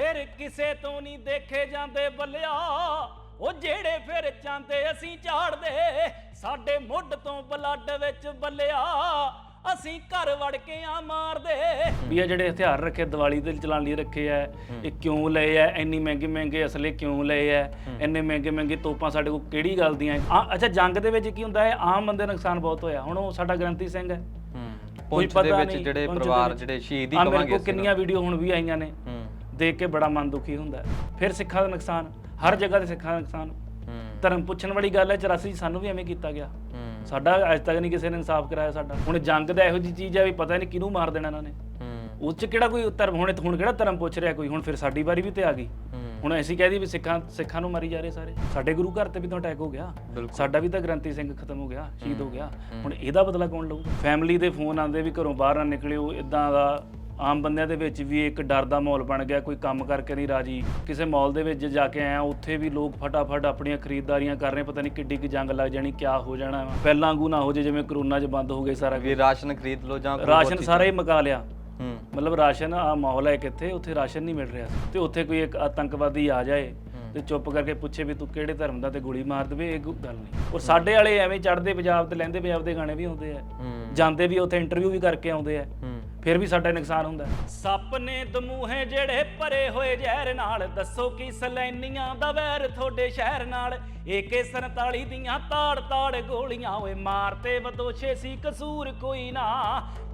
ਫਿਰ ਕਿਸੇ ਤੋਂ ਨਹੀਂ ਦੇਖੇ ਜਾਂਦੇ ਬੱਲਿਆ। ਉਹ ਜਿਹੜੇ ਫਿਰ ਚਾਂਦੇ ਅਸੀਂ ਝਾੜਦੇ। ਸਾਡੇ ਮੁੱਢ ਤੋਂ ਬਲੱਡ ਵਿੱਚ ਬੱਲਿਆ। ਅਸੀਂ ਘਰ ਵੜ ਕੇ ਆ ਮਾਰਦੇ। ਵੀ ਇਹ ਜਿਹੜੇ ਹਥਿਆਰ ਰੱਖੇ ਦੀਵਾਲੀ ਤੇ ਚਲਾਉਣ ਲਈ ਰੱਖੇ ਆ ਇਹ ਕਿਉਂ ਲਏ ਆ? ਇੰਨੀ ਮਹਿੰਗੇ ਮਹਿੰਗੇ ਅਸਲੇ ਕਿਉਂ ਲਏ ਆ? ਇੰਨੇ ਮਹਿੰਗੇ ਮਹਿੰਗੇ ਤੋਪਾਂ ਸਾਡੇ ਕੋਲ ਕਿਹੜੀ ਗੱਲ ਦੀਆਂ ਆ- ਅੱਛਾ ਜੰਗ ਦੇ ਵਿੱਚ ਕੀ ਹੁੰਦਾ ਹੈ? ਆਮ ਬੰਦੇ ਦਾ ਨੁਕਸਾਨ ਬਹੁਤ ਹੋਇਆ। ਹੁਣ ਉਹ ਸਾਡਾ ਗ੍ਰੰਥੀ ਸਿੰਘ ਹੈ। ਕੋਈ ਪੁੰਛ ਦੇ ਪਤਾ ਵਿੱਚ ਨਹੀਂ, ਜਿਹੜੇ ਦੇ ਪਰਿਵਾਰ। ਜਿਹੜੇ ਸ਼ਹੀਦ ਮੇਰੇ ਕਵਾਂਗੇ ਕੋਲ ਕਿੰਨੀਆਂ ਵੀਡੀਓ ਹੁਣ ਵੀ ਆਈਆਂ ਨੇ। ਦੇਖ ਕੇ ਬੜਾ ਮਨ ਦੁਖੀ ਹੁੰਦਾ। ਫਿਰ ਸਿੱਖਾਂ ਦਾ ਨੁਕਸਾਨ ਹਰ ਜਗ੍ਹਾ ਤੇ ਸਿੱਖਾਂ ਦਾ ਨੁਕਸਾਨ। ਧਰਮ ਪੁੱਛਣ ਵਾਲੀ ਗੱਲ ਹੈ 84 ਸਾਨੂੰ ਵੀ ਐਵੇਂ ਕੀਤਾ ਗਿਆ। ਸਾਡਾ ਅੱਜ ਤੱਕ ਨਹੀਂ ਕਿਸੇ ਨੇ ਇਨਸਾਫ ਕਰਾਇਆ ਸਾਡਾ। ਹੁਣ ਜੰਗ ਦਾ ਇਹੋ ਜੀ ਚੀਜ਼ ਹੈ ਵੀ ਪਤਾ ਨਹੀਂ ਕਿਹਨੂੰ ਮਾਰ ਦੇਣਾ ਇਹਨਾਂ ਨੇ। ਉਸ ਚ ਕਿਹੜਾ ਕੋਈ ਧਰਮ ਹੁਣ ਹੁਣ ਕਿਹੜਾ ਧਰਮ ਪੁੱਛ ਰਿਹਾ ਕੋਈ? ਹੁਣ ਫਿਰ ਸਾਡੀ ਵਾਰੀ ਵੀ ਤੇ ਆ ਗਈ। ਹੁਣ ਐਸੀ ਕਹਿ ਦੀ ਵੀ ਸਿੱਖਾਂ ਸਿੱਖਾਂ ਨੂੰ ਮਾਰੀ ਜਾ ਰਹੇ ਸਾਰੇ। ਸਾਡੇ ਗੁਰੂ ਘਰ ਤੇ ਵੀ ਤਾਂ ਅਟੈਕ ਹੋ ਗਿਆ। ਸਾਡਾ ਵੀ ਤਾਂ ਗ੍ਰੰਥੀ ਸਿੰਘ ਖਤਮ ਹੋ ਗਿਆ ਸ਼ਹੀਦ ਹੋ ਗਿਆ। ਹੁਣ ਇਹਦਾ ਬਦਲਾ ਕੌਣ ਲਊਗਾ? ਫੈਮਿਲੀ ਦੇ ਫੋਨ ਆਉਂਦੇ ਵੀ ਘਰੋਂ ਬਾਹਰ ਨਾ ਨਿਕਲਿਓ ਇਦਾਂ ਦਾ ਆਮ ਬੰਦਿਆਂ ਦੇ ਵਿੱਚ ਵੀ ਇੱਕ ਡਰ ਦਾ ਮਾਹੌਲ ਬਣ ਗਿਆ ਕੋਈ ਕੰਮ ਕਰਕੇ ਨਹੀਂ ਰਾਜੀ। ਕਿਸੇ ਮਾਲ ਦੇ ਵਿੱਚ ਜਾ ਕੇ ਆਇਆ ਉੱਥੇ ਵੀ ਲੋਕ ਫਟਾਫਟ ਆਪਣੀਆਂ ਖਰੀਦਦਾਰੀਆਂ ਕਰ ਰਹੇ ਪਤਾ ਨਹੀਂ ਕਿੱਡੀ ਕਿ ਜੰਗ ਲੱਗ ਜਾਣੀ ਕਿਆ ਹੋ ਜਾਣਾ। ਪਹਿਲਾਂ ਵਾਂਗੂ ਨਾ ਹੋ ਜੇ ਜਿਵੇਂ ਕਰੋਨਾ 'ਚ ਬੰਦ ਹੋ ਗਏ ਸਾਰਾ ਵੀ ਰਾਸ਼ਨ ਖਰੀਦ ਲਓ ਜਾਂ ਕੋਈ ਰਾਸ਼ਨ ਸਾਰਾ ਹੀ ਮੁਕਾ ਲਿਆ। ਚੀਜ਼। ਹੂੰ। ਮਤਲਬ ਰਾਸ਼ਨ ਆ ਮਾਹੌਲ ਹੈ ਕਿੱਥੇ ਉੱਥੇ ਰਾਸ਼ਨ ਨਹੀਂ ਮਿਲ ਰਿਹਾ। ਤੇ ਉੱਥੇ ਕੋਈ ਇੱਕ ਆਤੰਕਵਾਦੀ ਆ ਜਾਏ ਤੇ ਚੁੱਪ ਕਰਕੇ ਪੁੱਛੇ ਵੀ ਤੂੰ ਕਿਹੜੇ ਧਰਮ ਦਾ ਤੇ ਗੋਲੀ ਮਾਰ ਦੇਵੇ ਇਹ ਗੱਲ ਨਹੀਂ। ਔਰ ਸਾਡੇ ਵਾਲੇ ਐਵੇਂ ਚੜਦੇ ਪੰਜਾਬ ਤੇ ਲੈਂਦੇ ਪੰਜਾਬ ਦੇ ਗਾਣੇ ਵੀ ਆਉਂਦੇ ਆ। ਹੂੰ। ਜਾਂਦੇ ਵੀ ਉੱਥੇ ਇੰਟਰਵਿਊ ਵੀ ਕਰਕੇ ਆਉਂਦੇ ਆ। ਹੂੰ। ਫਿਰ ਵੀ ਸਾਡਾ ਨੁਕਸਾਨ ਹੁੰਦਾ ਸੱਪ ਨੇ ਦਮੂਹੇ ਜਿਹੜੇ ਭਰੇ ਹੋਏ ਜ਼ਹਿਰ ਨਾਲ ਦੱਸੋ ਕੀ ਸਲੈਨੀਆਂ ਦਾ ਵੈਰ ਤੁਹਾਡੇ ਸ਼ਹਿਰ ਨਾਲ? ਏਕੇ 47 ਦੀਆਂ ਤਾੜ ਤਾੜ ਗੋਲੀਆਂ ਓਏ ਮਾਰਤੇ ਬਦੋਸ਼ੇ ਸੀ ਕਸੂਰ ਕੋਈ ਨਾ।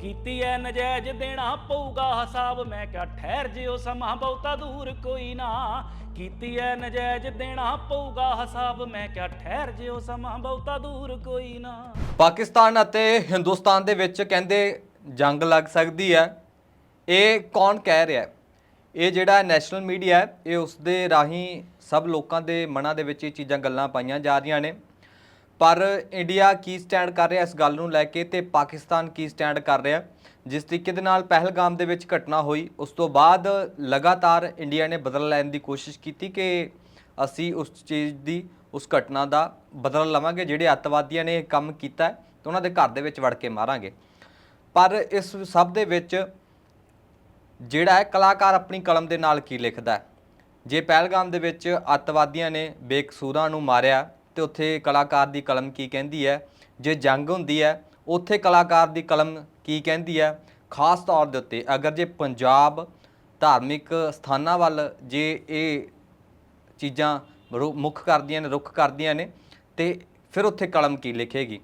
ਕੀਤੀ ਐ ਨਜਾਇਜ਼ ਦੇਣਾ ਪਊਗਾ ਹਿਸਾਬ ਮੈਂ ਕਿਹਾ ਠਹਿਰ ਜਿਓ ਸਮਾਂ ਬਹੁਤਾ ਦੂਰ ਕੋਈ ਨਾ। ਕੀਤੀ ਐ ਨਜਾਇਜ਼ ਦੇਣਾ ਪਊਗਾ ਹਿਸਾਬ ਮੈਂ ਕਿਹਾ ਠਹਿਰ ਜਿਓ ਸਮਾਂ ਬਹੁਤਾ ਦੂਰ ਕੋਈ ਨਾ। ਪਾਕਿਸਤਾਨ ਅਤੇ ਹਿੰਦੁਸਤਾਨ ਦੇ ਵਿੱਚ ਕਹਿੰਦੇ ਜੰਗ ਲੱਗ ਸਕਦੀ ਹੈ। ਇਹ ਕੌਣ ਕਹਿ ਰਿਹਾ ਹੈ? ਇਹ ਜਿਹੜਾ ਨੈਸ਼ਨਲ ਮੀਡੀਆ ਹੈ ਇਹ ਉਸ ਦੇ ਰਾਹੀਂ ਸਭ ਲੋਕਾਂ ਦੇ ਮਨਾਂ ਦੇ ਵਿੱਚ ਇਹ ਚੀਜ਼ਾਂ ਗੱਲਾਂ ਪਾਈਆਂ ਜਾ ਰਹੀਆਂ ਨੇ। ਪਰ ਇੰਡੀਆ ਕੀ ਸਟੈਂਡ ਕਰ ਰਿਹਾ ਇਸ ਗੱਲ ਨੂੰ ਲੈ ਕੇ ਤੇ ਪਾਕਿਸਤਾਨ ਕੀ ਸਟੈਂਡ ਕਰ ਰਿਹਾ? ਜਿਸ ਤਰੀਕੇ ਦੇ ਨਾਲ ਪਹਿਲਗਾਮ ਦੇ ਵਿੱਚ ਘਟਨਾ ਹੋਈ ਉਸ ਤੋਂ ਬਾਅਦ ਲਗਾਤਾਰ ਇੰਡੀਆ ਨੇ ਬਦਲ ਲੈਣ ਦੀ ਕੋਸ਼ਿਸ਼ ਕੀਤੀ ਕਿ ਅਸੀਂ ਉਸ ਚੀਜ਼ ਦੀ ਉਸ ਘਟਨਾ ਦਾ ਬਦਲਾ ਲਵਾਂਗੇ। ਜਿਹੜੇ ਅੱਤਵਾਦੀਆਂ ਨੇ ਇਹ ਕੰਮ ਕੀਤਾ ਹੈ, ਤੇ ਉਹਨਾਂ ਦੇ ਘਰ ਦੇ ਵਿੱਚ ਵੜ ਕੇ ਮਾਰਾਂਗੇ। ਪਰ ਇਸ ਸਭ ਦੇ ਵਿੱਚ ਜਿਹੜਾ ਹੈ ਕਲਾਕਾਰ ਆਪਣੀ ਕਲਮ ਦੇ ਨਾਲ ਕੀ ਲਿਖਦਾ ਜੇ ਪਹਿਲਗਾਮ ਦੇ ਵਿੱਚ ਅੱਤਵਾਦੀਆਂ ਨੇ ਬੇਕਸੂਰਾਂ ਨੂੰ ਮਾਰਿਆ ਤੇ ਉੱਥੇ ਕਲਾਕਾਰ ਦੀ ਕਲਮ ਕੀ ਕਹਿੰਦੀ ਹੈ? ਜੇ ਜੰਗ ਹੁੰਦੀ ਹੈ, ਉੱਥੇ ਕਲਾਕਾਰ ਦੀ ਕਲਮ ਕੀ ਕਹਿੰਦੀ ਹੈ? ਖਾਸ ਤੌਰ ਦੇ ਉੱਤੇ ਅਗਰ ਜੇ ਪੰਜਾਬ ਧਾਰਮਿਕ ਸਥਾਨਾਂ ਵੱਲ ਜੇ ਇਹ ਚੀਜ਼ਾਂ ਰੁ- ਮੁੱਖ ਕਰਦੀਆਂ ਨੇ, ਰੁੱਖ ਕਰਦੀਆਂ ਨੇ, ਤੇ ਫਿਰ ਉੱਥੇ ਕਲਮ ਕੀ ਲਿਖੇਗੀ?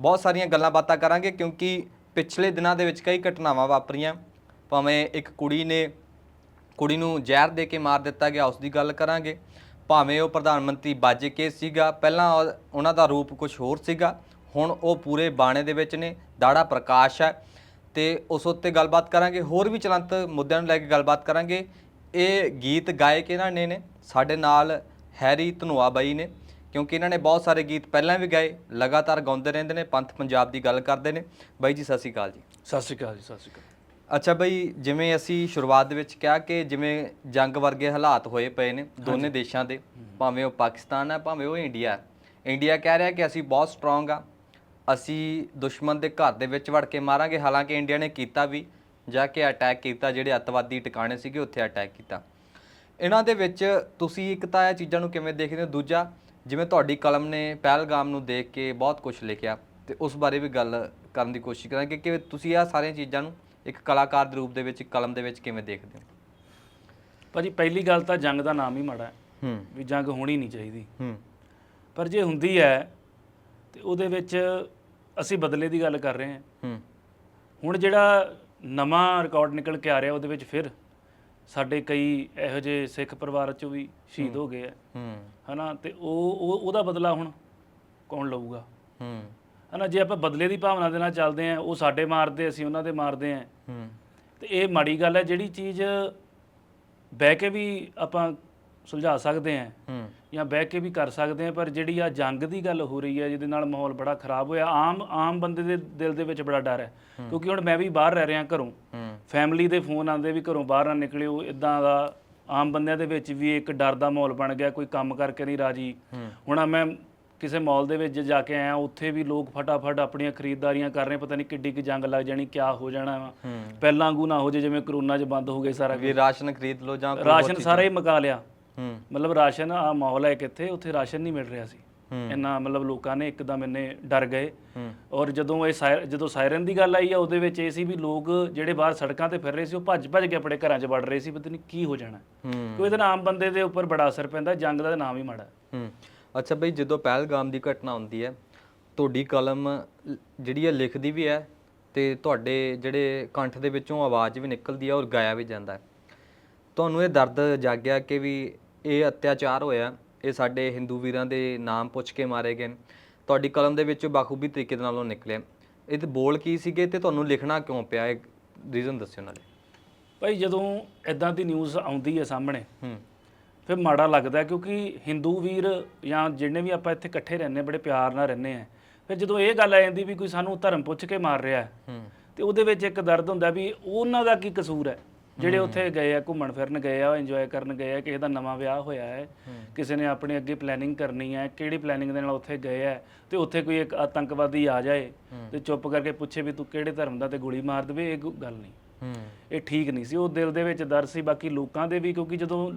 ਬਹੁਤ ਸਾਰੀਆਂ ਗੱਲਾਂ ਬਾਤਾਂ ਕਰਾਂਗੇ ਕਿਉਂਕਿ ਪਿਛਲੇ ਦਿਨਾਂ ਦੇ ਵਿੱਚ ਕਈ ਘਟਨਾਵਾਂ ਵਾਪਰੀਆਂ। ਭਾਵੇਂ ਇੱਕ ਕੁੜੀ ਨੇ, ਕੁੜੀ ਨੂੰ ਜ਼ਹਿਰ ਦੇ ਕੇ ਮਾਰ ਦਿੱਤਾ ਗਿਆ ਉਸ ਦੀ ਗੱਲ ਕਰਾਂਗੇ। ਭਾਵੇਂ ਉਹ ਪ੍ਰਧਾਨ ਮੰਤਰੀ ਬਾਜੇ ਕੇ ਸੀਗਾ, ਪਹਿਲਾਂ ਉਹ- ਉਹਨਾਂ ਦਾ ਰੂਪ ਕੁਝ ਹੋਰ ਸੀਗਾ। ਹੁਣ ਉਹ ਪੂਰੇ ਬਾਣੇ ਦੇ ਵਿੱਚ ਨੇ, ਦਾੜਾ ਪ੍ਰਕਾਸ਼ ਹੈ। ਤੇ ਉਸ ਉੱਤੇ ਗੱਲਬਾਤ ਕਰਾਂਗੇ, ਹੋਰ ਵੀ ਚਲੰਤ ਮੁੱਦਿਆਂ ਨੂੰ ਲੈ ਕੇ ਗੱਲਬਾਤ ਕਰਾਂਗੇ। ਇਹ ਗੀਤ ਗਾਏ ਕਿਹਨਾਂ ਨੇ ਨੇ, ਸਾਡੇ ਨਾਲ ਹੈਰੀ ਧਨੋਆ ਬਾਈ ਨੇ। ਕਿਉਂਕਿ ਇਹਨਾਂ ਨੇ ਬਹੁਤ ਸਾਰੇ ਗੀਤ ਪਹਿਲਾਂ ਵੀ ਗਾਏ ਲਗਾਤਾਰ ਗਾਉਂਦੇ ਰਹਿੰਦੇ ਨੇ ਪੰਥ ਪੰਜਾਬ ਦੀ ਗੱਲ ਕਰਦੇ ਨੇ। ਬਾਈ ਜੀ ਸਤਿ ਸ਼੍ਰੀ ਅਕਾਲ ਜੀ। ਸਤਿ ਸ਼੍ਰੀ ਅਕਾਲ ਜੀ ਸਤਿ ਸ਼੍ਰੀ ਅਕਾਲ। ਅੱਛਾ ਬਈ ਜਿਵੇਂ ਅਸੀਂ ਸ਼ੁਰੂਆਤ ਦੇ ਵਿੱਚ ਕਿਹਾ ਕਿ ਜਿਵੇਂ ਜੰਗ ਵਰਗੇ ਹਾਲਾਤ ਹੋਏ ਪਏ ਨੇ ਦੋਨੇ ਦੇਸ਼ਾਂ ਦੇ ਭਾਵੇਂ ਉਹ ਪਾਕਿਸਤਾਨ ਹੈ ਭਾਵੇਂ ਉਹ ਇੰਡੀਆ ਹੈ ਇੰਡੀਆ ਕਹਿ ਰਿਹਾ ਕਿ ਅਸੀਂ ਬਹੁਤ ਸਟਰੋਂਗ ਆ ਅਸੀਂ ਦੁਸ਼ਮਣ ਦੇ ਘਰ ਦੇ ਵਿੱਚ ਵੜ ਕੇ ਮਾਰਾਂਗੇ। ਹਾਲਾਂਕਿ ਇੰਡੀਆ ਨੇ ਕੀਤਾ ਵੀ ਜਾ ਕੇ ਅਟੈਕ ਕੀਤਾ ਜਿਹੜੇ ਅੱਤਵਾਦੀ ਟਿਕਾਣੇ ਸੀਗੇ ਉੱਥੇ ਅਟੈਕ ਕੀਤਾ। ਇਹਨਾਂ ਦੇ ਵਿੱਚ ਤੁਸੀਂ ਇੱਕ ਤਾਂ ਇਹ ਚੀਜ਼ਾਂ ਨੂੰ ਕਿਵੇਂ ਦੇਖਦੇ ਹੋ? ਦੂਜਾ ਜਿਵੇਂ ਤੁਹਾਡੀ ਕਲਮ ਨੇ ਪਹਿਲਗਾਮ ਨੂੰ ਦੇਖ ਕੇ ਬਹੁਤ ਕੁਝ ਲਿਖਿਆ ਤੇ ਉਸ ਬਾਰੇ ਵੀ ਗੱਲ ਕਰਨ ਦੀ ਕੋਸ਼ਿਸ਼ ਕਰਾਂਗੇ ਕਿ ਤੁਸੀਂ ਇਹ ਸਾਰੀਆਂ ਚੀਜ਼ਾਂ ਨੂੰ ਇੱਕ ਕਲਾਕਾਰ ਦੇ ਰੂਪ ਦੇ ਵਿੱਚ ਕਲਮ ਦੇ ਵਿੱਚ ਕਿਵੇਂ ਦੇਖਦੇ ਹੋ? ਭਾਜੀ ਪਹਿਲੀ ਗੱਲ ਤਾਂ ਜੰਗ ਦਾ ਨਾਮ ਹੀ ਮਾੜਾ ਹੈ। ਹੂੰ। ਵੀ ਜੰਗ ਹੋਣੀ ਨਹੀਂ ਚਾਹੀਦੀ। ਹੂੰ। ਪਰ ਜੇ ਹੁੰਦੀ ਹੈ ਤੇ ਉਹਦੇ ਵਿੱਚ ਅਸੀਂ ਬਦਲੇ ਦੀ ਗੱਲ ਕਰ ਰਹੇ ਹਾਂ। ਹੂੰ। ਹੁਣ ਜਿਹੜਾ ਨਵਾਂ ਰਿਕਾਰਡ ਨਿਕਲ ਕੇ ਆ ਰਿਹਾ ਉਹਦੇ ਵਿੱਚ ਫਿਰ ਸਾਡੇ ਕਈ ਇਹੋ ਜਿਹੇ ਸਿੱਖ ਪਰਿਵਾਰ ਚੋਂ ਵੀ ਸ਼ਹੀਦ ਹੋ। ਗਏ ਆ। ਹੂੰ। ਹਨਾ ਤੇ ਉਹ ਉਹ- ਉਹਦਾ ਬਦਲਾ ਹੁਣ ਕੌਣ ਲਊਗਾ? ਹੂੰ। ਹਨਾ ਜੇ ਆਪਾਂ ਬਦਲੇ ਦੀ ਭਾਵਨਾ ਦੇ ਨਾਲ ਚੱਲਦੇ ਆ ਉਹ ਸਾਡੇ ਮਾਰਦੇ ਅਸੀਂ ਉਹਨਾਂ ਦੇ ਮਾਰਦੇ ਆ। ਹੂੰ। ਤੇ ਇਹ ਮਾੜੀ ਗੱਲ ਹੈ ਜਿਹੜੀ ਚੀਜ਼ ਬਹਿ ਕੇ ਵੀ ਆਪਾਂ ਸੁਲਝਾ ਸਕਦੇ ਆ ਹੂੰ। ਜਾਂ ਬਹਿ ਕੇ ਵੀ ਕਰ ਸਕਦੇ ਆ ਪਰ ਜਿਹੜੀ ਆ ਜੰਗ ਦੀ ਗੱਲ ਹੋ ਰਹੀ ਹੈ ਜਿਹਦੇ ਨਾਲ ਮਾਹੌਲ ਬੜਾ ਖਰਾਬ ਹੋਇਆ ਆਮ ਆਮ ਬੰਦੇ ਦੇ ਦਿਲ ਦੇ ਵਿੱਚ ਬੜਾ ਡਰ ਹੈ। ਕਿਉਂਕਿ ਹੁਣ ਮੈਂ ਵੀ ਬਾਹਰ ਰਹਿ ਰਿਹਾ ਘਰੋਂ। ਹੂੰ। ਫੈਮਿਲੀ ਦੇ ਫੋਨ ਆਉਂਦੇ ਵੀ ਘਰੋਂ ਬਾਹਰ ਨਾ ਨਿਕਲਿਓ ਇਦਾਂ ਦਾ ਆਮ ਬੰਦਿਆਂ ਦੇ ਵਿੱਚ ਵੀ ਇੱਕ ਡਰ ਦਾ ਮਾਹੌਲ ਬਣ ਗਿਆ ਕੋਈ ਕੰਮ ਕਰਕੇ ਨਹੀਂ ਰਾਜੀ। ਹੁਣ ਮੈਂ ਕਿਸੇ ਮਾਲ ਦੇ ਵਿੱਚ ਜਾ ਕੇ ਆਇਆ ਉੱਥੇ ਵੀ ਲੋਕ ਫਟਾਫਟ ਆਪਣੀਆਂ ਖਰੀਦਦਾਰੀਆਂ ਕਰ ਰਹੇ ਪਤਾ ਨਹੀਂ ਕਿੱਡੀ ਕਿ ਜੰਗ ਲੱਗ ਜਾਣੀ ਕਿਆ ਹੋ ਜਾਣਾ ਵਾ। ਪਹਿਲਾਂ ਵਾਂਗੂ ਨਾ ਹੋ ਜੇ ਜਿਵੇਂ ਕਰੋਨਾ 'ਚ ਬੰਦ ਹੋ ਗਏ ਸਾਰਾ ਵੀ ਰਾਸ਼ਨ ਖਰੀਦ ਲਓ ਜਾਂ ਰਾਸ਼ਨ। ਸਾਰਾ ਹੀ ਮੁਕਾ ਲਿਆ। ਮਤਲਬ ਰਾਸ਼ਨ ਆ ਮਾਹੌਲ ਹੈ ਕਿੱਥੇ ਉੱਥੇ ਰਾਸ਼ਨ ਨਹੀਂ ਮਿਲ ਰਿਹਾ ਸੀ। ਇੰਨਾ ਮਤਲਬ ਲੋਕਾਂ ਨੇ ਇੱਕਦਮ ਇੰਨੇ ਡਰ ਗਏ। ਔਰ ਜਦੋਂ ਇਹ ਸਾਇਰ- ਜਦੋਂ ਸਾਇਰਨ ਦੀ ਗੱਲ ਆਈ ਆ ਉਹਦੇ ਵਿੱਚ ਇਹ ਸੀ ਵੀ ਲੋਕ ਜਿਹੜੇ ਬਾਹਰ ਸੜਕਾਂ ਤੇ ਫਿਰ ਰਹੇ ਸੀ ਉਹ ਭੱਜ ਭੱਜ ਕੇ ਆਪਣੇ ਘਰਾਂ 'ਚ ਵੜ ਰਹੇ ਸੀ ਪਤਾ ਨਹੀਂ ਕੀ ਹੋ ਜਾਣਾ। ਹੂੰ। ਕਿਉਂਕਿ ਇਹਦੇ ਨਾਲ ਆਮ ਬੰਦੇ ਦੇ ਉੱਪਰ ਬੜਾ ਅਸਰ ਪੈਂਦਾ ਜੰਗ ਦਾ ਤਾਂ ਨਾਮ ਹੀ ਮਾੜਾ। ਹੂੰ। ਅੱਛਾ ਬਈ ਜਦੋਂ ਪਹਿਲਗਾਮ ਦੀ ਘਟਨਾ ਹੁੰਦੀ ਹੈ ਤੁਹਾਡੀ ਕਲਮ ਲ- ਜਿਹੜੀ ਹੈ ਲਿਖਦੀ ਵੀ ਹੈ ਤੇ ਤੁਹਾਡੇ ਜਿਹੜੇ ਕੰਠ ਦੇ ਵਿੱਚੋਂ ਆਵਾਜ਼ ਵੀ ਨਿਕਲਦੀ ਹੈ ਔਰ ਗਾਇਆ ਵੀ ਜਾਂਦਾ ਹੈ। ਤੁਹਾਨੂੰ ਇਹ ਦਰਦ ਜਾਗਿਆ ਕਿ ਵੀ ਇਹ ਅਤਿਆਚਾਰ ਹੋਇਆ? ਇਹ ਸਾਡੇ ਹਿੰਦੂ ਵੀਰਾਂ ਦੇ ਨਾਮ ਪੁੱਛ ਕੇ ਮਾਰੇ ਗਏ। ਤੁਹਾਡੀ ਕਲਮ ਦੇ ਵਿੱਚ ਬਾਖੂਬੀ ਤਰੀਕੇ ਦੇ ਨਾਲ ਉਹ ਨਿਕਲੇ ਇਹ ਤੇ ਬੋਲ ਕੀ ਸੀਗੇ ਤੇ ਤੁਹਾਨੂੰ ਲਿਖਣਾ ਕਿਉਂ ਪਿਆ? ਇਹ ਰੀਜ਼ਨ ਦੱਸਿਓ ਨਾਲੇ। ਭਾਈ ਜਦੋਂ ਇਦਾਂ ਦੀ ਨਿਊਜ਼ ਆਉਂਦੀ ਹੈ ਸਾਹਮਣੇ ਹੂੰ। ਫਿਰ ਮਾੜਾ ਲੱਗਦਾ ਕਿਉਂਕਿ ਹਿੰਦੂ ਵੀਰ ਜਾਂ ਜਿੰਨੇ ਵੀ ਆਪਾਂ ਇੱਥੇ ਇਕੱਠੇ ਰਹਿੰਦੇ ਬੜੇ ਪਿਆਰ ਨਾਲ ਰਹਿੰਦੇ ਆ ਫਿਰ ਜਦੋਂ ਇਹ ਗੱਲ ਆ ਜਾਂਦੀ ਵੀ ਕੋਈ ਸਾਨੂੰ ਧਰਮ ਪੁੱਛ ਕੇ ਮਾਰ ਰਿਹਾ ਹੂੰ। ਤੇ ਉਹਦੇ ਵਿੱਚ ਇੱਕ ਦਰਦ ਹੁੰਦਾ ਵੀ ਉਹਨਾਂ ਦਾ ਕੀ ਕਸੂਰ ਹੈ? ਜਿਹੜੇ ਉੱਥੇ ਗਏ ਆ ਘੁੰਮਣ ਫਿਰਨ ਗਏ ਆ ਇੰਜੋਏ ਕਰਨ ਗਏ ਆ ਕਿਸੇ ਦਾ ਨਵਾਂ ਵਿਆਹ ਹੋਇਆ ਹੈ ਕਿਸੇ ਨੇ ਆਪਣੀ ਅੱਗੇ ਪਲੈਨਿੰਗ ਕਰਨੀ ਹੈ ਕਿਹੜੀ ਪਲੈਨਿੰਗ ਦੇ ਨਾਲ ਉੱਥੇ ਗਏ ਆ ਤੇ ਉੱਥੇ ਕੋਈ ਇੱਕ ਆਤੰਕਵਾਦੀ ਆ ਜਾਏ ਤੇ ਚੁੱਪ ਕਰਕੇ ਪੁੱਛੇ ਵੀ ਤੂੰ ਕਿਹੜੇ ਧਰਮ ਦਾ ਤੇ ਗੋਲੀ ਮਾਰ ਦੇਵੇ ਇਹ ਕੋਈ ਗੱਲ ਨਹੀਂ। ਇਹ ਠੀਕ ਨਹੀਂ ਸੀ ਉਹ ਦਿਲ ਦੇ ਵਿੱਚ ਡਰ ਸੀ ਬਾਕੀ ਲੋਕਾਂ ਦੇ ਵੀ ਕਿਉਂਕਿ ਜਦੋਂ